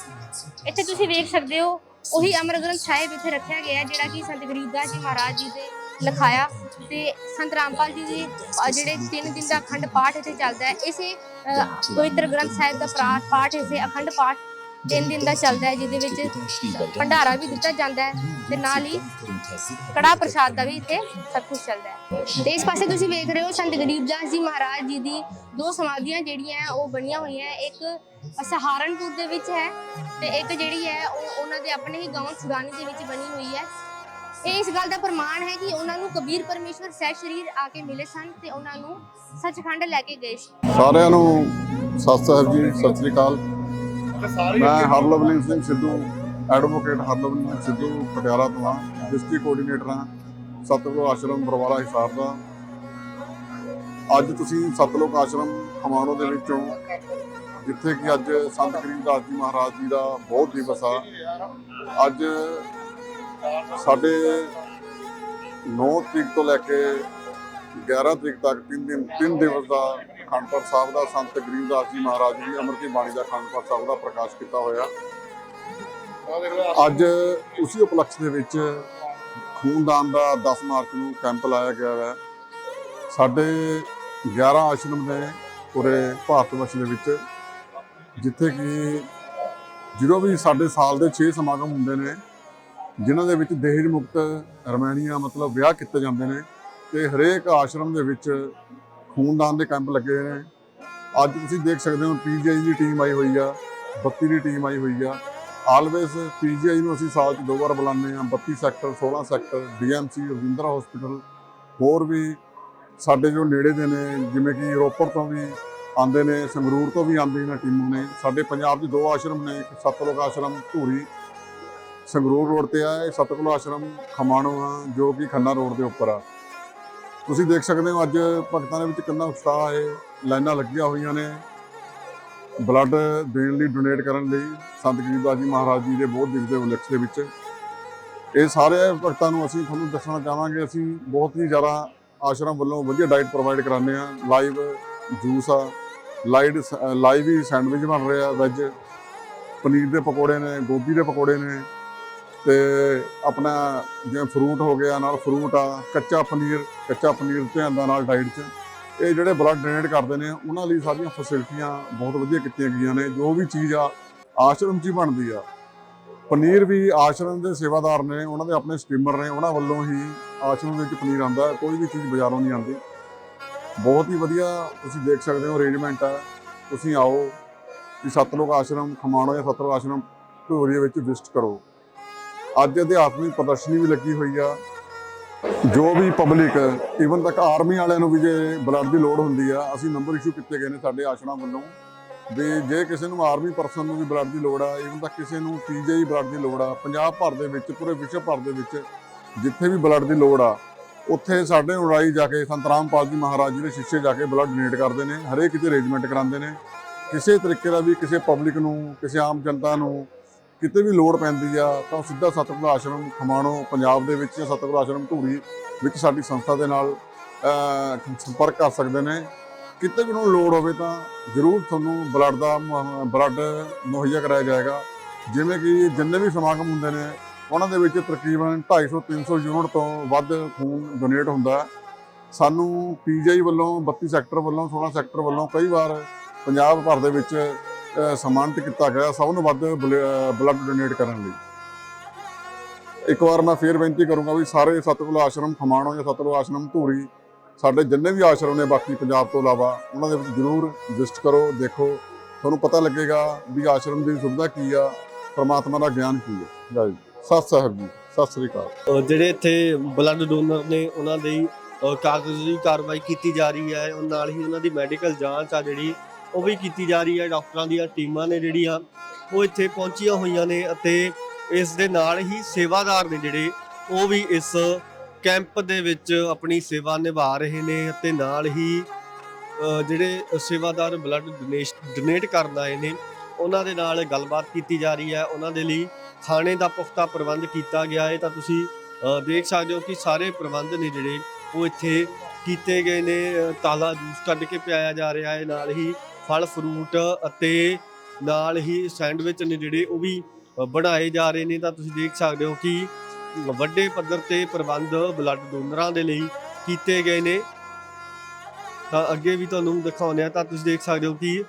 ਇੱਥੇ ਤੁਸੀਂ ਵੇਖ ਸਕਦੇ ਹੋ ਉਹੀ ਅਮਰ ਗ੍ਰੰਥ ਸਾਹਿਬ ਇੱਥੇ ਰੱਖਿਆ ਗਿਆ ਹੈ, ਜਿਹੜਾ ਕਿ ਸੰਤ ਗਰੀਬਦਾਸ ਜੀ ਮਹਾਰਾਜ ਜੀ ਦੇ ਲਿਖਾਇਆ ਤੇ ਸੰਤ ਰਾਮਪਾਲ ਜੀ ਦੇ ਜਿਹੜੇ ਤਿੰਨ ਦਿਨ ਦਾ ਅਖੰਡ ਪਾਠ ਇੱਥੇ ਚੱਲਦਾ ਹੈ ਇਸੇ ਅ, ਪਵਿੱਤਰ ਗ੍ਰੰਥ ਸਾਹਿਬ ਦਾ ਪਾਠ ਇਸੇ ਅਖੰਡ ਪਾਠ ਤਿੰਨ ਦਿਨ ਦਾ ਚੱਲਦਾ ਹੈ, ਜਿਹਦੇ ਵਿੱਚ ਭੰਡਾਰਾ ਵੀ ਦਿੱਤਾ ਜਾਂਦਾ ਹੈ ਤੇ ਨਾਲ ਹੀ ਕੜਾ ਪ੍ਰਸ਼ਾਦ ਦਾ ਵੀ ਇੱਥੇ ਸਭ ਕੁਝ ਚੱਲਦਾ ਹੈ। ਤੇ ਇਸ ਪਾਸੇ ਤੁਸੀਂ ਵੇਖ ਰਹੇ ਹੋ ਸੰਤ ਗਰੀਬਦਾਸ ਜੀ ਮਹਾਰਾਜ ਜੀ ਦੀ ਦੋ ਸਮਾਧੀਆਂ ਜਿਹੜੀਆਂ ਉਹ ਬਣੀਆਂ ਹੋਈਆਂ ਇੱਕ ਸਹਾਰਨਪੁਰ ਦੇ ਵਿੱਚ ਹੈ ਤੇ ਇੱਕ ਜਿਹੜੀ ਹੈ, ਉਹ ਉਹਨਾਂ ਦੇ ਆਪਣੇ ਹੀ ਗਾਉਂ ਛੁਡਾਨੀ ਦੇ ਵਿੱਚ ਬਣੀ ਹੋਈ ਹੈ। ਇਹ ਇਸ ਗੱਲ ਦਾ ਪ੍ਰਮਾਣ ਹੈ ਕਿ ਉਹਨਾਂ ਨੂੰ ਕਬੀਰ ਪਰਮੇਸ਼ਵਰ ਸਹਿ ਸ਼ਰੀਰ ਆ ਕੇ ਮਿਲੇ ਸਨ ਤੇ ਉਹਨਾਂ ਨੂੰ ਸੱਚਖੰਡ ਲੈ ਕੇ ਗਏ ਸੀ। ਸਾਰਿਆਂ ਨੂੰ ਸਤਿ ਸਾਹਿਬ ਜੀ, ਸਤਿ ਸ੍ਰੀ ਅਕਾਲ। ਮੈਂ ਹਰਲਵਲੀਨ ਸਿੰਘ ਸਿੱਧੂ ਐਡਵੋਕੇਟ ਹਰਲਵਲੀਨ ਸਿੰਘ ਸਿੱਧੂ ਪਟਿਆਲਾ ਤੋਂ ਹਾਂ ਡਿਸਟ੍ਰਿਕਟ ਕੋਆਰਡੀਨੇਟਰ ਹਾਂ ਸਤਿਗੁਰੂ ਆਸ਼ਰਮ ਬਰਵਾਲਾ ਹਿਸਾਰ ਦਾ। ਅੱਜ ਤੁਸੀਂ ਸਤਲੋਕ ਆਸ਼ਰਮ ਖਮਾਣੋ ਦੇ ਵਿੱਚੋਂ ਜਿੱਥੇ ਕਿ ਅੱਜ ਸੰਤ ਗਰੀਬਦਾਸ ਜੀ ਮਹਾਰਾਜ ਜੀ ਦਾ ਬਹੁਤ ਦਿਵਸ ਆ। ਅੱਜ ਸਾਡੇ 9 ਤਰੀਕ ਤੋਂ ਲੈ ਕੇ 11 ਤਰੀਕ ਤੱਕ ਤਿੰਨ ਦਿਨ ਤਿੰਨ ਦਿਵਸ ਦਾ ਅਖੰਡ ਪਾਠ ਸਾਹਿਬ ਦਾ ਸੰਤ ਗਰੀਬਦਾਸ ਜੀ ਮਹਾਰਾਜ ਜੀ ਅੰਮ੍ਰਿਤੀ ਬਾਣੀ ਦਾ ਅਖੰਡ ਪਾਠ ਸਾਹਿਬ ਦਾ ਪ੍ਰਕਾਸ਼ ਕੀਤਾ ਹੋਇਆ। ਅੱਜ ਉਸੇ ਉਪਲਕਸ਼ ਦੇ ਵਿੱਚ ਖੂਨਦਾਨ ਦਾ 10 ਮਾਰਚ ਨੂੰ ਕੈਂਪ ਲਾਇਆ ਗਿਆ ਹੈ। ਸਾਡੇ 11 ਆਸ਼ਰਮ ਨੇ ਪੂਰੇ ਭਾਰਤ ਵਰਸ਼ ਦੇ ਵਿੱਚ ਜਿੱਥੇ ਕਿ ਜਦੋਂ ਵੀ ਸਾਡੇ ਸਾਲ ਦੇ 6 ਸਮਾਗਮ ਹੁੰਦੇ ਨੇ ਜਿਨ੍ਹਾਂ ਦੇ ਵਿੱਚ ਦਹੇਜ ਮੁਕਤ ਰਮੈਣੀਆਂ ਮਤਲਬ ਵਿਆਹ ਕੀਤੇ ਜਾਂਦੇ ਨੇ ਤੇ ਹਰੇਕ ਆਸ਼ਰਮ ਦੇ ਵਿੱਚ ਖੂਨਦਾਨ ਦੇ ਕੈਂਪ ਲੱਗੇ ਨੇ। ਅੱਜ ਤੁਸੀਂ ਦੇਖ ਸਕਦੇ ਹੋ ਪੀਜੀਆਈ ਦੀ ਟੀਮ ਆਈ ਹੋਈ ਆ 32 ਦੀ ਟੀਮ ਆਈ ਹੋਈ ਆ। ਆਲਵੇਸ ਪੀਜੀਆਈ ਨੂੰ ਅਸੀਂ ਸਾਲ 'ਚ ਦੋ ਵਾਰ ਬੁਲਾਉਂਦੇ ਆ 32 sector 16 sector, DMC, Ravindra hospital, ਹੋਰ ਵੀ ਸਾਡੇ ਜੋ ਨੇੜੇ ਦੇ ਨੇ, ਜਿਵੇਂ ਕਿ ਰੋਪੜ ਤੋਂ ਵੀ ਆਉਂਦੇ ਨੇ, ਸੰਗਰੂਰ ਤੋਂ ਵੀ ਆਉਂਦੇ ਨੇ ਟੀਮਾਂ ਨੇ। ਸਾਡੇ ਪੰਜਾਬ 'ਚ ਦੋ ਆਸ਼ਰਮ ਨੇ, ਇੱਕ ਸਤਲੋਕ ਆਸ਼ਰਮ ਧੂਰੀ, ਸੰਗਰੂਰ ਰੋਡ ਤੇ ਆ, ਇਹ ਸਤਿਗੁਰੂ ਆਸ਼ਰਮ ਖਮਾਣੋ ਆ, ਜੋ ਕਿ ਖੰਨਾ ਰੋਡ ਦੇ ਉੱਪਰ ਆ। ਤੁਸੀਂ ਦੇਖ ਸਕਦੇ ਹੋ ਅੱਜ ਭਗਤਾਂ ਦੇ ਵਿੱਚ ਕਿੰਨਾ ਉਤਸ਼ਾਹ ਹੈ, ਲਾਈਨਾਂ ਲੱਗੀਆਂ ਹੋਈਆਂ ਨੇ। ਬਲੱਡ ਦੇਣ ਲਈ ਡੋਨੇਟ ਕਰਨ ਲਈ ਸੰਤ ਗਰੀਬਦਾਸ ਜੀ ਮਹਾਰਾਜ ਜੀ ਦੇ ਬਹੁਤ ਦਿਵਸ ਦੇ ਉਲਕਸ਼ ਦੇ ਵਿੱਚ। ਇਹ ਸਾਰੇ ਭਗਤਾਂ ਨੂੰ ਅਸੀਂ ਤੁਹਾਨੂੰ ਦੱਸਣਾ ਚਾਹਾਂਗੇ, ਅਸੀਂ ਬਹੁਤ ਹੀ ਜ਼ਿਆਦਾ ਆਸ਼ਰਮ ਵੱਲੋਂ ਵਧੀਆ ਡਾਈਟ ਪ੍ਰੋਵਾਈਡ ਕਰਾਉਂਦੇ ਆ ਲਾਈਵ ਜੂਸ ਆ ਲਾਈਡ ਲਾਈਵ ਹੀ ਸੈਂਡਵਿਚ ਬਣ ਰਹੇ ਆ ਵੈਜ ਪਨੀਰ ਦੇ ਪਕੌੜੇ ਨੇ, ਗੋਭੀ ਦੇ ਪਕੌੜੇ ਨੇ। ਤੇ ਆਪਣਾ ਜਿਵੇਂ ਫਰੂਟ ਹੋ ਗਿਆ, ਨਾਲ ਫਰੂਟ ਆ, ਕੱਚਾ ਪਨੀਰ ਕੱਚਾ ਪਨੀਰ ਧਿਆਨ ਨਾਲ ਡਾਈਟ 'ਚ। ਇਹ ਜਿਹੜੇ ਬਲੱਡ ਡੋਨੇਟ ਕਰਦੇ ਨੇ, ਉਹਨਾਂ ਲਈ ਸਾਰੀਆਂ ਫੈਸਿਲਿਟੀਆਂ ਬਹੁਤ ਵਧੀਆ ਕੀਤੀਆਂ ਗਈਆਂ ਨੇ। ਜੋ ਵੀ ਚੀਜ਼ ਆ, ਆਸ਼ਰਮ 'ਚ ਹੀ ਬਣਦੀ ਆ। ਪਨੀਰ ਵੀ ਆਸ਼ਰਮ ਦੇ ਸੇਵਾਦਾਰ ਨੇ, ਉਹਨਾਂ ਦੇ ਆਪਣੇ ਸਟੀਮਰ ਨੇ, ਉਹਨਾਂ ਵੱਲੋਂ ਹੀ ਆਸ਼ਰਮ ਦੇ ਵਿੱਚ ਪਨੀਰ ਆਉਂਦਾ। ਕੋਈ ਵੀ ਚੀਜ਼ ਬਾਜ਼ਾਰੋਂ ਨਹੀਂ ਆਉਂਦੀ। ਬਹੁਤ ਹੀ ਵਧੀਆ ਤੁਸੀਂ ਦੇਖ ਸਕਦੇ ਹੋ ਅਰੇਂਜਮੈਂਟ ਆ। ਤੁਸੀਂ ਆਓ ਕਿ ਸਤਲੋਕ ਆਸ਼ਰਮ, ਖਮਾਣੋ ਜਾਂ ਸਤਲੋਕ ਆਸ਼ਰਮ ਧੂਰੀ ਵਿੱਚ ਵਿਜ਼ਿਟ ਕਰੋ। ਅੱਜ ਅਧਿਆਤਮਿਕ ਪ੍ਰਦਰਸ਼ਨੀ ਵੀ ਲੱਗੀ ਹੋਈ ਆ। ਜੋ ਵੀ ਪਬਲਿਕ ਇਵਨ ਤੱਕ ਆਰਮੀ ਵਾਲਿਆਂ ਨੂੰ ਵੀ ਜੇ ਬਲੱਡ ਦੀ ਲੋੜ ਹੁੰਦੀ ਆ, ਅਸੀਂ ਨੰਬਰ ਇਸ਼ੂ ਕੀਤੇ ਗਏ ਨੇ ਸਾਡੇ ਆਸ਼ਰਮ ਵੱਲੋਂ। ਵੀ ਜੇ ਕਿਸੇ ਨੂੰ ਆਰਮੀ ਪਰਸਨ ਨੂੰ ਵੀ ਬਲੱਡ ਦੀ ਲੋੜ ਆ ਇਵਨ ਤੱਕ ਕਿਸੇ ਨੂੰ ਪੀਜੀਆਈ ਬਲੱਡ ਦੀ ਲੋੜ ਆ, ਪੰਜਾਬ ਭਰ ਦੇ ਵਿੱਚ, ਪੂਰੇ ਵਿਸ਼ਵ ਭਰ ਦੇ ਵਿੱਚ ਜਿੱਥੇ ਵੀ ਬਲੱਡ ਦੀ ਲੋੜ ਆ, ਉੱਥੇ ਸਾਡੇ ਉੜਾਈ ਜਾ ਕੇ ਸੰਤ ਰਾਮਪਾਲ ਜੀ ਮਹਾਰਾਜ ਜੀ ਦੇ ਸ਼ਿਸ਼ੇ ਜਾ ਕੇ ਬਲੱਡ ਡੋਨੇਟ ਕਰਦੇ ਨੇ, ਹਰੇਕ ਕਿਤੇ ਅਰੇਂਜਮੈਂਟ ਕਰਾਉਂਦੇ ਨੇ। ਕਿਸੇ ਤਰੀਕੇ ਦਾ ਵੀ ਕਿਸੇ ਪਬਲਿਕ ਨੂੰ, ਕਿਸੇ ਆਮ ਜਨਤਾ ਨੂੰ ਕਿਤੇ ਵੀ ਲੋੜ ਪੈਂਦੀ ਆ, ਤਾਂ ਉਹ ਸਿੱਧਾ ਸਤਿਗੁਰੂ ਆਸ਼ਰਮ ਖਮਾਣੋ ਪੰਜਾਬ ਦੇ ਵਿੱਚ ਜਾਂ ਸਤਿਗੁਰ ਆਸ਼ਰਮ ਧੂਰੀ ਵਿੱਚ ਸਾਡੀ ਸੰਸਥਾ ਦੇ ਨਾਲ ਸੰਪਰਕ ਕਰ ਸਕਦੇ ਨੇ। ਕਿਤੇ ਵੀ ਉਹਨਾਂ ਨੂੰ ਲੋੜ ਹੋਵੇ ਤਾਂ ਜ਼ਰੂਰ ਤੁਹਾਨੂੰ ਬਲੱਡ ਦਾ, ਬਲੱਡ ਮੁਹੱਈਆ ਕਰਾਇਆ ਜਾਏਗਾ। ਜਿਵੇਂ ਕਿ ਜਿੰਨੇ ਵੀ ਸਮਾਗਮ ਹੁੰਦੇ ਨੇ, ਉਹਨਾਂ ਦੇ ਵਿੱਚ ਤਕਰੀਬਨ 250 300 ਯੂਨਿਟ ਤੋਂ ਵੱਧ ਖੂਨ ਡੋਨੇਟ ਹੁੰਦਾ। ਹੈ ਸਾਨੂੰ ਪੀਜੀਆਈ ਵੱਲੋਂ 32 ਸੈਕਟਰ ਵੱਲੋਂ 16 ਸੈਕਟਰ ਵੱਲੋਂ ਕਈ ਵਾਰ ਪੰਜਾਬ ਭਰ ਦੇ ਵਿੱਚ ਸਨਮਾਨਿਤ ਕੀਤਾ ਗਿਆ ਸਭ ਨੂੰ ਵੱਧ ਬਲੱਡ ਡੋਨੇਟ ਕਰਨ ਲਈ। ਇੱਕ ਵਾਰ ਮੈਂ ਫੇਰ ਬੇਨਤੀ ਕਰੂੰਗਾ ਵੀ ਸਾਰੇ ਸਤਿਗੁਰੂ ਆਸ਼ਰਮ ਖਮਾਣੋ ਜਾਂ ਸਤਿਗੁਰੂ ਆਸ਼ਰਮ ਧੂਰੀ, ਸਾਡੇ ਜਿੰਨੇ ਵੀ ਆਸ਼ਰਮ ਨੇ ਬਾਕੀ ਪੰਜਾਬ ਤੋਂ ਇਲਾਵਾ, ਉਹਨਾਂ ਦੇ ਵਿੱਚ ਜ਼ਰੂਰ ਵਿਜ਼ਿਟ ਕਰੋ, ਦੇਖੋ। ਤੁਹਾਨੂੰ ਪਤਾ ਲੱਗੇਗਾ ਵੀ ਆਸ਼ਰਮ ਦੀ ਸੁਵਿਧਾ ਕੀ ਆ, ਪਰਮਾਤਮਾ ਦਾ ਗਿਆਨ ਕੀ ਹੈ ਜੈ ਸਤਿ ਸਾਹਿਬ ਜੀ, ਸਤਿ ਸ੍ਰੀ ਅਕਾਲ। ਜਿਹੜੇ ਇੱਥੇ ਬਲੱਡ ਡੋਨਰ ਨੇ, ਉਹਨਾਂ ਲਈ ਅਹ, ਕਾਗਜ਼ੀ ਕਾਰਵਾਈ ਕੀਤੀ ਜਾ ਰਹੀ ਹੈ, ਉਹ ਨਾਲ ਹੀ ਉਹਨਾਂ ਦੀ ਮੈਡੀਕਲ ਜਾਂਚ ਆ ਜਿਹੜੀ ਉਹ ਵੀ ਕੀਤੀ ਜਾ ਰਹੀ ਹੈ, ਡਾਕਟਰਾਂ ਦੀਆਂ ਟੀਮਾਂ ਨੇ ਜਿਹੜੀਆਂ ਉਹ ਇੱਥੇ ਪਹੁੰਚੀਆਂ ਹੋਈਆਂ ਨੇ ਅਤੇ ਇਸ ਦੇ ਨਾਲ ਹੀ ਸੇਵਾਦਾਰ ਨੇ ਜਿਹੜੇ, ਉਹ ਵੀ ਇਸ ਕੈਂਪ ਦੇ ਵਿੱਚ ਆਪਣੀ ਸੇਵਾ ਨਿਭਾ ਰਹੇ ਨੇ ਅਤੇ ਨਾਲ ਹੀ ਜਿਹੜੇ ਸੇਵਾਦਾਰ ਬਲੱਡ ਡੋਨੇਟ ਕਰਨ ਆਏ ਨੇ, ਉਹਨਾਂ ਦੇ ਨਾਲ ਗੱਲਬਾਤ ਕੀਤੀ ਜਾ ਰਹੀ ਹੈ। ਉਹਨਾਂ ਦੇ ਲਈ ਖਾਣੇ ਦਾ ਪੁਖਤਾ ਪ੍ਰਬੰਧ ਕੀਤਾ ਗਿਆ ਹੈ। ਤਾਂ ਤੁਸੀਂ ਦੇਖ ਸਕਦੇ ਹੋ ਕਿ ਸਾਰੇ ਪ੍ਰਬੰਧ ਨੇ ਜਿਹੜੇ, ਉਹ ਇੱਥੇ ਕੀਤੇ ਗਏ ਨੇ। ਤਾਲਾ ਜੂਸ ਕੱਢ ਕੇ ਪਿਆਇਆ ਜਾ ਰਿਹਾ ਹੈ। ਨਾਲ ਹੀ ਫਲ ਫਰੂਟ ਅਤੇ ਨਾਲ ਹੀ ਸੈਂਡਵਿਚ ਨੇ ਜਿਹੜੇ ਉਹ ਵੀ ਬਣਾਏ ਜਾ ਰਹੇ ਨੇ। ਤਾਂ ਤੁਸੀਂ ਦੇਖ ਸਕਦੇ ਹੋ ਕਿ ਵੱਡੇ ਪੱਧਰ ਤੇ ਪ੍ਰਬੰਧ ਬਲੱਡ ਡੋਨਰਾਂ ਦੇ ਲਈ ਕੀਤੇ ਗਏ ਨੇ। ਤਾਂ ਅੱਗੇ ਵੀ ਤੁਹਾਨੂੰ ਦਿਖਾਉਂਦੇ ਆ ਤਾਂ ਤੁਸੀਂ ਦੇਖ ਸਕਦੇ ਹੋ ਕਿ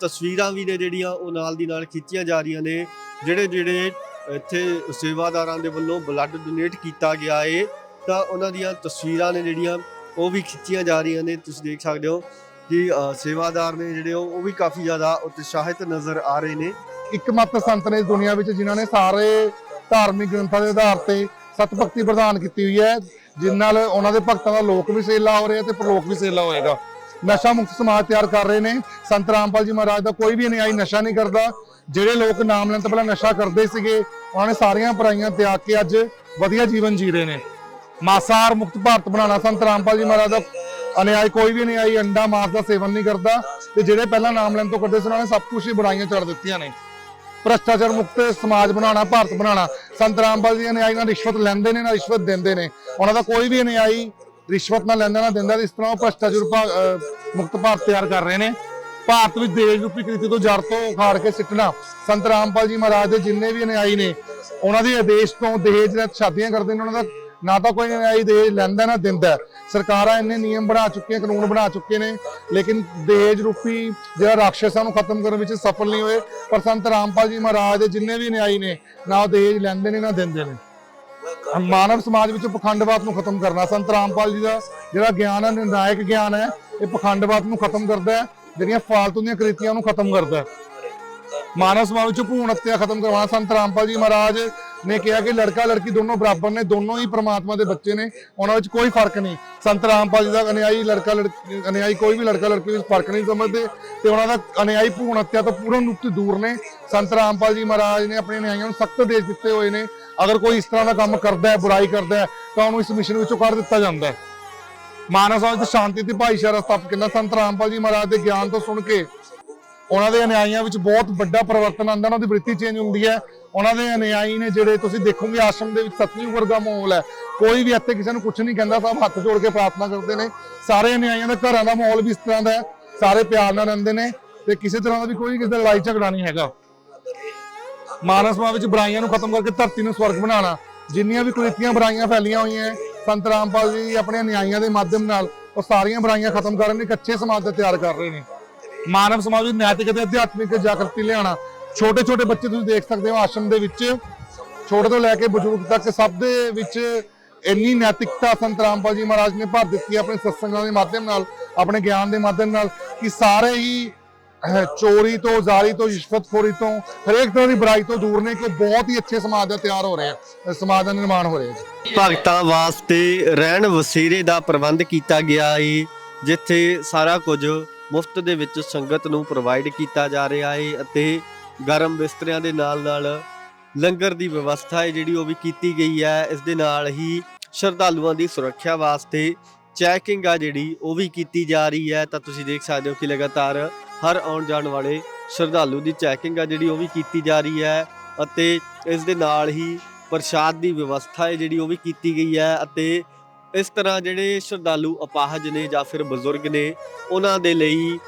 ਤਸਵੀਰਾਂ ਵੀ ਨੇ ਜਿਹੜੀਆਂ ਉਹ ਨਾਲ ਦੀ ਨਾਲ ਖਿੱਚੀਆਂ ਜਾ ਰਹੀਆਂ ਨੇ। ਜਿਹੜੇ ਜਿਹੜੇ ਇੱਥੇ ਸੇਵਾਦਾਰਾਂ ਦੇ ਵੱਲੋਂ ਬਲੱਡ ਡੋਨੇਟ ਕੀਤਾ ਗਿਆ ਏ, ਤਾਂ ਉਹਨਾਂ ਦੀਆਂ ਤਸਵੀਰਾਂ ਨੇ ਜਿਹੜੀਆਂ ਉਹ ਵੀ ਖਿੱਚੀਆਂ ਜਾ ਰਹੀਆਂ ਨੇ। ਤੁਸੀਂ ਦੇਖ ਸਕਦੇ ਹੋ ਕਿ ਸੇਵਾਦਾਰ ਨੇ ਜਿਹੜੇ ਉਹ ਵੀ ਕਾਫੀ ਜ਼ਿਆਦਾ ਉਤਸ਼ਾਹਿਤ ਨਜ਼ਰ ਆ ਰਹੇ ਨੇ। ਇੱਕਮਾਤਰ ਸੰਤ ਨੇ ਦੁਨੀਆ ਵਿੱਚ ਜਿਨ੍ਹਾਂ ਨੇ ਸਾਰੇ ਧਾਰਮਿਕ ਗ੍ਰੰਥਾਂ ਦੇ ਆਧਾਰ ਤੇ ਸਤਭਗਤੀ ਪ੍ਰਦਾਨ ਕੀਤੀ ਹੋਈ ਹੈ, ਜਿਸ ਨਾਲ ਉਹਨਾਂ ਦੇ ਭਗਤਾਂ ਦਾ ਲੋਕ ਵੀ ਸੇਲਾ ਹੋ ਰਿਹਾ ਤੇ ਪਰਲੋਕ ਵੀ ਸੇਲਾ ਹੋਏਗਾ। ਨਸ਼ਾ ਮੁਕਤ ਸਮਾਜ ਤਿਆਰ ਕਰ ਰਹੇ ਨੇ। ਸੰਤ ਰਾਮਪਾਲ ਜੀ ਮਹਾਰਾਜ ਦਾ ਕੋਈ ਵੀ ਅਨਿਆਈ ਨਸ਼ਾ ਨਹੀਂ ਕਰਦਾ। ਜਿਹੜੇ ਲੋਕ ਨਾਮ ਲੈਣ ਤੋਂ ਪਹਿਲਾਂ ਨਸ਼ਾ ਕਰਦੇ ਸੀਗੇ, ਉਹਨਾਂ ਨੇ ਸਾਰੀਆਂ ਪਰਾਈਆਂ ਤਿਆਗ ਕੇ ਅੱਜ ਵਧੀਆ ਜੀਵਨ ਜੀ ਰਹੇ ਨੇ। ਮਾਸਾਹਾਰ ਮੁਕਤ ਭਾਰਤ ਬਣਾਉਣਾ ਸੰਤ ਰਾਮਪਾਲ ਜੀ ਮਹਾਰਾਜ ਦਾ ਅਨਿਆਈ ਕੋਈ ਵੀ ਅਨਿਆਈ ਅੰਡਾ ਮਾਸ ਦਾ ਸੇਵਨ ਨਹੀਂ ਕਰਦਾ। ਤੇ ਜਿਹੜੇ ਪਹਿਲਾਂ ਨਾਮ ਲੈਣ ਤੋਂ ਕਰਦੇ ਸੀ, ਉਹਨਾਂ ਨੇ ਸਭ ਕੁਝ ਹੀ ਬੁਰਾਈਆਂ ਚੜ ਦਿੱਤੀਆਂ ਨੇ। ਭ੍ਰਸ਼ਟਾਚਾਰ ਮੁਕਤ ਸਮਾਜ ਬਣਾਉਣਾ, ਭਾਰਤ ਬਣਾਉਣਾ। ਸੰਤ ਰਾਮਪਾਲ ਜੀ ਅਨਿਆਈ ਨਾਲ ਰਿਸ਼ਵਤ ਲੈਂਦੇ ਨੇ, ਨਾ ਰਿਸ਼ਵਤ ਦਿੰਦੇ ਨੇ। ਉਹਨਾਂ ਦਾ ਕੋਈ ਵੀ ਅਨਿਆਈ ਰਿਸ਼ਵਤ ਨਾ ਲੈਂਦਾ, ਨਾ ਦਿੰਦਾ। ਇਸ ਤਰ੍ਹਾਂ ਉਹ ਭ੍ਰਸ਼ਟਾਚਾਰ ਮੁਕਤ ਭਾਰਤ ਤਿਆਰ ਕਰ ਰਹੇ ਨੇ। ਭਾਰਤ ਵਿੱਚ ਦੇਸ਼ ਰੂਪੀ ਕ੍ਰਿਤੀ ਤੋਂ ਜੜ ਤੋਂ ਉਖਾੜ ਕੇ ਸਿੱਟਣਾ। ਸੰਤ ਰਾਮਪਾਲ ਜੀ ਮਹਾਰਾਜ ਦੇ ਜਿੰਨੇ ਵੀ ਅਨਿਆਈ ਨੇ, ਉਹਨਾਂ ਦੇ ਆਦੇਸ਼ ਤੋਂ ਦਹੇਜ ਨਾਲ ਸ਼ਾਦੀਆਂ ਕਰਦੇ ਨੇ, ਉਹਨਾਂ ਦਾ ਨਾ ਤਾਂ ਕੋਈ ਅਨਿਆਈ ਦਹੇਜ ਲੈਂਦਾ, ਨਾ ਦਿੰਦਾ। ਸਰਕਾਰਾਂ ਇੰਨੇ ਨਿਯਮ ਬਣਾ ਚੁੱਕੀਆਂ, ਕਾਨੂੰਨ ਬਣਾ ਚੁੱਕੇ ਨੇ, ਲੇਕਿਨ ਦਹੇਜ ਰੂਪੀ ਜਿਹੜਾ ਰਾਖਸ਼ਾਂ ਨੂੰ ਖਤਮ ਕਰਨ ਵਿੱਚ ਸਫਲ ਨਹੀਂ ਹੋਏ, ਪਰ ਸੰਤ ਰਾਮਪਾਲ ਜੀ ਮਹਾਰਾਜ ਦੇ ਜਿੰਨੇ ਵੀ ਅਨਿਆਈ ਨੇ, ਨਾ ਉਹ ਦਹੇਜ ਲੈਂਦੇ ਨੇ, ਨਾ ਦਿੰਦੇ ਨੇ। ਮਾਨਵ ਸਮਾਜ ਵਿੱਚ ਪਖੰਡਵਾਦ ਨੂੰ ਖਤਮ ਕਰਨਾ, ਸੰਤ ਰਾਮਪਾਲ ਜੀ ਦਾ ਜਿਹੜਾ ਗਿਆਨ ਹੈ, ਨਿਰਣਾਇਕ ਗਿਆਨ ਹੈ, ਇਹ ਪਖੰਡਵਾਦ ਨੂੰ ਖਤਮ ਕਰਦਾ ਹੈ, ਜਿਹੜੀਆਂ ਫਾਲਤੂ ਦੀਆਂ ਕ੍ਰਿਤੀਆਂ ਨੂੰ ਖਤਮ ਕਰਦਾ ਹੈ। ਮਾਨਵ ਸਮਾਜ ਵਿੱਚ ਭੂਣ ਹੱਤਿਆ ਖਤਮ ਕਰਵਾਉਣਾ। ਸੰਤ ਰਾਮਪਾਲ ਜੀ ਮਹਾਰਾਜ ਨੇ ਕਿਹਾ ਕਿ ਲੜਕਾ ਲੜਕੀ ਦੋਨੋਂ ਬਰਾਬਰ ਨੇ, ਦੋਨੋਂ ਹੀ ਪ੍ਰਮਾਤਮਾ ਦੇ ਬੱਚੇ ਨੇ, ਉਹਨਾਂ ਵਿੱਚ ਕੋਈ ਫ਼ਰਕ ਨਹੀਂ। ਸੰਤ ਰਾਮਪਾਲ ਜੀ ਦਾ ਅਨਿਆਈ ਲੜਕਾ ਲੜਕੀ ਅਨਿਆਈ ਕੋਈ ਵੀ ਲੜਕਾ ਲੜਕੀ ਵਿੱਚ ਫ਼ਰਕ ਨਹੀਂ ਸਮਝਦੇ ਤੇ ਉਹਨਾਂ ਦਾ ਅਨਿਆਈ ਭੂਣ ਹੱਤਿਆ ਤੋਂ ਪੂਰਨ ਰੂਪ ਤੋਂ ਦੂਰ ਨੇ। ਸੰਤ ਰਾਮਪਾਲ ਜੀ ਮਹਾਰਾਜ ਨੇ ਆਪਣੇ ਅਨਿਆਈਆਂ ਨੂੰ ਸਖਤ ਦੇਸ਼ ਦਿੱਤੇ ਹੋਏ ਨੇ। ਅਗਰ ਕੋਈ ਇਸ ਤਰ੍ਹਾਂ ਦਾ ਕੰਮ ਕਰਦਾ ਹੈ, ਬੁਰਾਈ ਕਰਦਾ ਹੈ, ਤਾਂ ਉਹਨੂੰ ਇਸ ਮਿਸ਼ਨ ਵਿੱਚੋਂ ਕੱਢ ਦਿੱਤਾ ਜਾਂਦਾ ਹੈ। ਮਾਨਵ ਵਿੱਚ ਸ਼ਾਂਤੀ ਤੇ ਭਾਈਚਾਰਾ ਸਥਾਪਿਤ ਕਰਨਾ ਸੰਤ ਰਾਮਪਾਲ ਜੀ ਮਹਾਰਾਜ ਦੇ ਗਿਆਨ ਤੋਂ ਸੁਣ ਕੇ ਉਹਨਾਂ ਦੇ ਅਨਿਆਈਆਂ ਵਿੱਚ ਬਹੁਤ ਵੱਡਾ ਪਰਿਵਰਤਨ ਆਉਂਦਾ, ਉਹਨਾਂ ਦੀ ਬ੍ਰਿਤੀ ਚੇਂਜ ਹੁੰਦੀ ਹੈ। ਉਹਨਾਂ ਦੇ ਅਨਿਆਈ ਨੇ ਜਿਹੜੇ ਤੁਸੀਂ ਦੇਖੋਗੇ, ਆਸ਼ਰਮ ਦੇ ਵਿੱਚ ਸਤਿਯੁਗ ਵਰਗਾ ਮਾਹੌਲ ਹੈ। ਕੋਈ ਵੀ ਇੱਥੇ ਕਿਸੇ ਨੂੰ ਕੁਝ ਨਹੀਂ ਕਹਿੰਦਾ, ਸਭ ਹੱਥ ਜੋੜ ਕੇ ਪ੍ਰਾਰਥਨਾ ਕਰਦੇ ਨੇ। ਸਾਰੇ ਅਨਿਆਈਆਂ ਦਾ ਘਰਾਂ ਦਾ ਮਾਹੌਲ ਵੀ ਇਸ ਤਰ੍ਹਾਂ ਦਾ ਹੈ। ਸਾਰੇ ਪਿਆਰ ਨਾਲ ਰਹਿੰਦੇ ਨੇ ਤੇ ਕਿਸੇ ਤਰ੍ਹਾਂ ਦਾ ਵੀ ਕੋਈ ਕਿਸੇ ਦਾ ਲੜਾਈ ਝਗੜਾ ਨਹੀਂ ਹੈਗਾ। ਮਾਨਵ ਸਮਾਜ ਵਿੱਚ ਬੁਰਾਈਆਂ ਨੂੰ ਖਤਮ ਕਰਕੇ ਧਰਤੀ ਨੂੰ ਸਵਰਗ ਬਣਾਉਣਾ। ਜਿੰਨੀਆਂ ਵੀ ਕੁਰੀਤੀਆਂ ਬੁਰਾਈਆਂ ਫੈਲੀਆਂ ਹੋਈਆਂ ਸੰਤ ਰਾਮਪਾਲ ਜੀ ਆਪਣੇ ਅਨਿਆਈਆਂ ਦੇ ਮਾਧਿਅਮ ਨਾਲ ਉਹ ਸਾਰੀਆਂ ਬੁਰਾਈਆਂ ਖਤਮ ਕਰਨ ਲਈ ਕੱਚੇ ਸਮਾਜ ਦਾ ਤਿਆਰ ਕਰ ਰਹੇ ਨੇ। ਮਾਨਵ ਸਮਾਜ ਵਿੱਚ ਨੈਤਿਕ ਅਤੇ ਅਧਿਆਤਮਿਕ ਜਾਗਰਤੀ ਲਿਆਉਣਾ। ਛੋਟੇ ਛੋਟੇ ਬੱਚੇ ਤੁਸੀਂ ਦੇਖ ਸਕਦੇ ਹੋ ਆਸ਼ਰਮ ਦੇ ਵਿੱਚ। ਛੋਟੇ ਤੋਂ ਲੈ ਕੇ ਬਜ਼ੁਰਗ ਤੱਕ ਸਭ ਦੇ ਵਿੱਚ ਇੰਨੀ ਨੈਤਿਕਤਾ ਸੰਤ ਰਾਮਪਾਲ ਜੀ ਮਹਾਰਾਜ ਨੇ ਭਰ ਦਿੱਤੀ ਆਪਣੇ ਸਤਸੰਗਾਂ ਦੇ ਮਾਧਿਅਮ ਨਾਲ, ਆਪਣੇ ਗਿਆਨ ਦੇ ਮਾਧਿਅਮ ਨਾਲ ਕਿ ਸਾਰੇ ਹੀ ਚੋਰੀ ਤੋਂ, ਜ਼ਾਰੀ ਤੋਂ, ਰਿਸ਼ਵਤਖੋਰੀ ਤੋਂ, ਹਰੇਕ ਤਰ੍ਹਾਂ ਦੀ ਬੁਰਾਈ ਤੋਂ ਦੂਰ ਨੇ ਕਿ ਬਹੁਤ ਹੀ ਅੱਛੇ ਸਮਾਜ ਦਾ ਤਿਆਰ ਹੋ ਰਿਹਾ ਹੈ। ਸਮਾਜ ਦਾ ਨਿਰਮਾਣ ਹੋ ਰਿਹਾ ਹੈ। ਭਗਤਾਂ ਵਾਸਤੇ ਰਹਿਣ ਵਸੇਰੇ ਦਾ ਪ੍ਰਬੰਧ ਕੀਤਾ ਗਿਆ ਏ ਜਿੱਥੇ ਸਾਰਾ ਕੁਝ ਮੁਫਤ ਦੇ ਵਿੱਚ ਸੰਗਤ ਨੂੰ ਪ੍ਰੋਵਾਈਡ ਕੀਤਾ ਜਾ ਰਿਹਾ ਹੈ ਅਤੇ ਗਰਮ ਬਿਸਤਰਿਆਂ ਦੇ ਨਾਲ ਨਾਲ ਲੰਗਰ ਦੀ ਵਿਵਸਥਾ ਹੈ ਜਿਹੜੀ ਉਹ ਵੀ ਕੀਤੀ ਗਈ ਹੈ। ਇਸ ਦੇ ਨਾਲ ਹੀ ਸ਼ਰਧਾਲੂਆਂ ਦੀ ਸੁਰੱਖਿਆ ਵਾਸਤੇ ਚੈਕਿੰਗ ਆ ਜਿਹੜੀ ਉਹ ਵੀ ਕੀਤੀ ਜਾ ਰਹੀ ਹੈ। ਤਾਂ ਤੁਸੀਂ ਦੇਖ ਸਕਦੇ ਹੋ ਕਿ ਲਗਾਤਾਰ ਹਰ ਆਉਣ ਜਾਣ ਵਾਲੇ ਸ਼ਰਧਾਲੂ ਦੀ ਚੈਕਿੰਗ ਆ ਜਿਹੜੀ ਉਹ ਵੀ ਕੀਤੀ ਜਾ ਰਹੀ ਹੈ ਅਤੇ ਇਸ ਦੇ ਨਾਲ ਹੀ ਪ੍ਰਸ਼ਾਦ ਦੀ ਵਿਵਸਥਾ ਹੈ ਜਿਹੜੀ ਉਹ ਵੀ ਕੀਤੀ ਗਈ ਹੈ ਅਤੇ ਇਸ ਤਰ੍ਹਾਂ ਜਿਹੜੇ ਸ਼ਰਧਾਲੂ ਅਪਾਹਜ ਨੇ ਜਾਂ ਫਿਰ ਬਜ਼ੁਰਗ ਨੇ, ਉਹਨਾਂ ਦੇ ਲਈ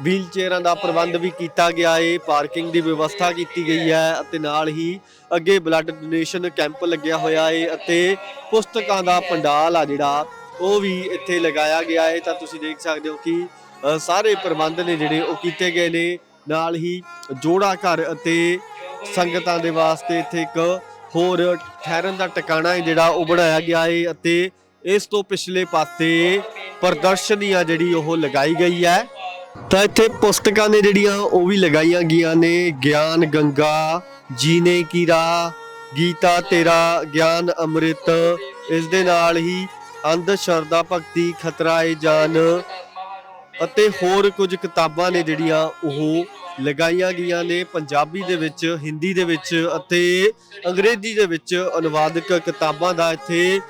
ਵੀਲ ਚੇਅਰਾਂ ਦਾ ਪ੍ਰਬੰਧ ਵੀ ਕੀਤਾ ਗਿਆ ਹੈ ਪਾਰਕਿੰਗ ਦੀ ਵਿਵਸਥਾ ਕੀਤੀ ਗਈ ਹੈ ਅਤੇ ਨਾਲ ਹੀ ਅੱਗੇ ਬਲੱਡ ਡੋਨੇਸ਼ਨ ਕੈਂਪ ਲੱਗਿਆ ਹੋਇਆ ਹੈ ਅਤੇ ਪੁਸਤਕਾਂ ਦਾ ਪੰਡਾਲ ਆ ਜਿਹੜਾ, ਉਹ ਵੀ ਇੱਥੇ ਲਗਾਇਆ ਗਿਆ ਹੈ ਤਾਂ ਤੁਸੀਂ ਦੇਖ ਸਕਦੇ ਹੋ ਕਿ ਸਾਰੇ ਪ੍ਰਬੰਧ ਨੇ ਜਿਹੜੇ ਉਹ ਕੀਤੇ ਗਏ ਨੇ। ਨਾਲ ਹੀ ਜੋੜਾ ਘਰ ਅਤੇ ਸੰਗਤਾਂ ਦੇ ਵਾਸਤੇ ਇੱਥੇ ਇੱਕ ਹੋਰ ਠਹਿਰਨ ਦਾ ਟਿਕਾਣਾ ਹੈ ਜਿਹੜਾ ਉਹ ਬਣਾਇਆ ਗਿਆ ਹੈ ਅਤੇ ਇਸ ਤੋਂ ਪਿਛਲੇ ਪਾਸੇ ਪ੍ਰਦਰਸ਼ਨੀ ਆ ਜਿਹੜੀ ਉਹ ਲਗਾਈ ਗਈ ਹੈ। ਤਾਂ ਇੱਥੇ ਪੁਸਤਕਾਂ ਨੇ ਜਿਹੜੀਆਂ ਉਹ ਵੀ ਲਗਾਈਆਂ ਗਈਆਂ ਨੇ। ਗਿਆਨ ਗੰਗਾ, ਜੀਨੇ ਕੀ ਰਾਹ, ਗੀਤਾ ਤੇਰਾ ਗਿਆਨ ਅੰਮ੍ਰਿਤ, ਇਸ ਦੇ ਨਾਲ ਹੀ ਅੰਧ ਸ਼ਰਧਾ ਭਗਤੀ ਖਤਰਾ ਏ ਜਾਨ ਅਤੇ ਹੋਰ ਕੁਝ ਕਿਤਾਬਾਂ ਨੇ ਜਿਹੜੀਆਂ ਉਹ ਲਗਾਈਆਂ ਗਈਆਂ ਨੇ। ਪੰਜਾਬੀ ਦੇ ਵਿੱਚ, ਹਿੰਦੀ ਦੇ ਵਿੱਚ ਅਤੇ ਅੰਗਰੇਜ਼ੀ ਦੇ ਵਿੱਚ ਅਨੁਵਾਦਕ ਕਿਤਾਬਾਂ ਦਾ ਇੱਥੇ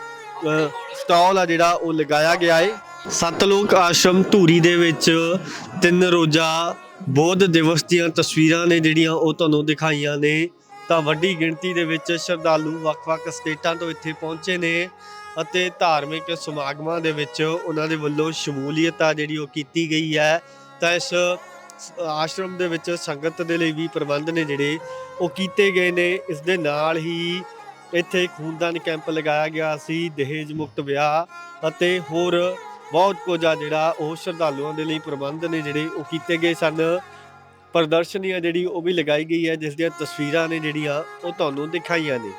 ਸਟਾਲ ਆ ਜਿਹੜਾ ਉਹ ਲਗਾਇਆ ਗਿਆ ਹੈ ਸਤਲੋਕ ਆਸ਼ਰਮ ਧੂਰੀ ਦੇ ਵਿੱਚ ਤਿੰਨ ਰੋਜ਼ਾ ਬੋਧ ਦਿਵਸ ਦੀਆਂ ਤਸਵੀਰਾਂ ਨੇ ਜਿਹੜੀਆਂ ਉਹ ਤੁਹਾਨੂੰ ਦਿਖਾਈਆਂ ਨੇ। ਤਾਂ ਵੱਡੀ ਗਿਣਤੀ ਦੇ ਵਿੱਚ ਸ਼ਰਧਾਲੂ ਵੱਖ-ਵੱਖ ਸਟੇਟਾਂ ਤੋਂ ਇੱਥੇ ਪਹੁੰਚੇ ਨੇ ਅਤੇ ਧਾਰਮਿਕ ਸਮਾਗਮਾਂ ਦੇ ਵਿੱਚ ਉਹਨਾਂ ਦੇ ਵੱਲੋਂ ਸ਼ਮੂਲੀਅਤ ਆ ਜਿਹੜੀ ਉਹ ਕੀਤੀ ਗਈ ਹੈ। ਤਾਂ ਇਸ ਆਸ਼ਰਮ ਦੇ ਵਿੱਚ ਸੰਗਤ ਦੇ ਲਈ ਵੀ ਪ੍ਰਬੰਧ ਨੇ ਜਿਹੜੇ ਉਹ ਕੀਤੇ ਗਏ ਨੇ। ਇਸ ਦੇ ਨਾਲ ਹੀ ਇੱਥੇ ਖੂਨਦਾਨ ਕੈਂਪ ਲਗਾਇਆ ਗਿਆ ਸੀ, ਦਹੇਜ ਮੁਕਤ ਵਿਆਹ ਅਤੇ ਹੋਰ ਬਹੁਤ ਕੁਝ ਆ ਜਿਹੜਾ ਉਹ ਸ਼ਰਧਾਲੂਆਂ ਦੇ ਲਈ ਪ੍ਰਬੰਧ ਨੇ ਜਿਹੜੇ ਉਹ ਕੀਤੇ ਗਏ ਸਨ। ਪ੍ਰਦਰਸ਼ਨੀ ਆ ਜਿਹੜੀ ਉਹ ਵੀ ਲਗਾਈ ਗਈ ਹੈ, ਜਿਸ ਦੀਆਂ ਤਸਵੀਰਾਂ ਨੇ ਜਿਹੜੀਆਂ ਉਹ ਤੁਹਾਨੂੰ ਦਿਖਾਈਆਂ ਨੇ।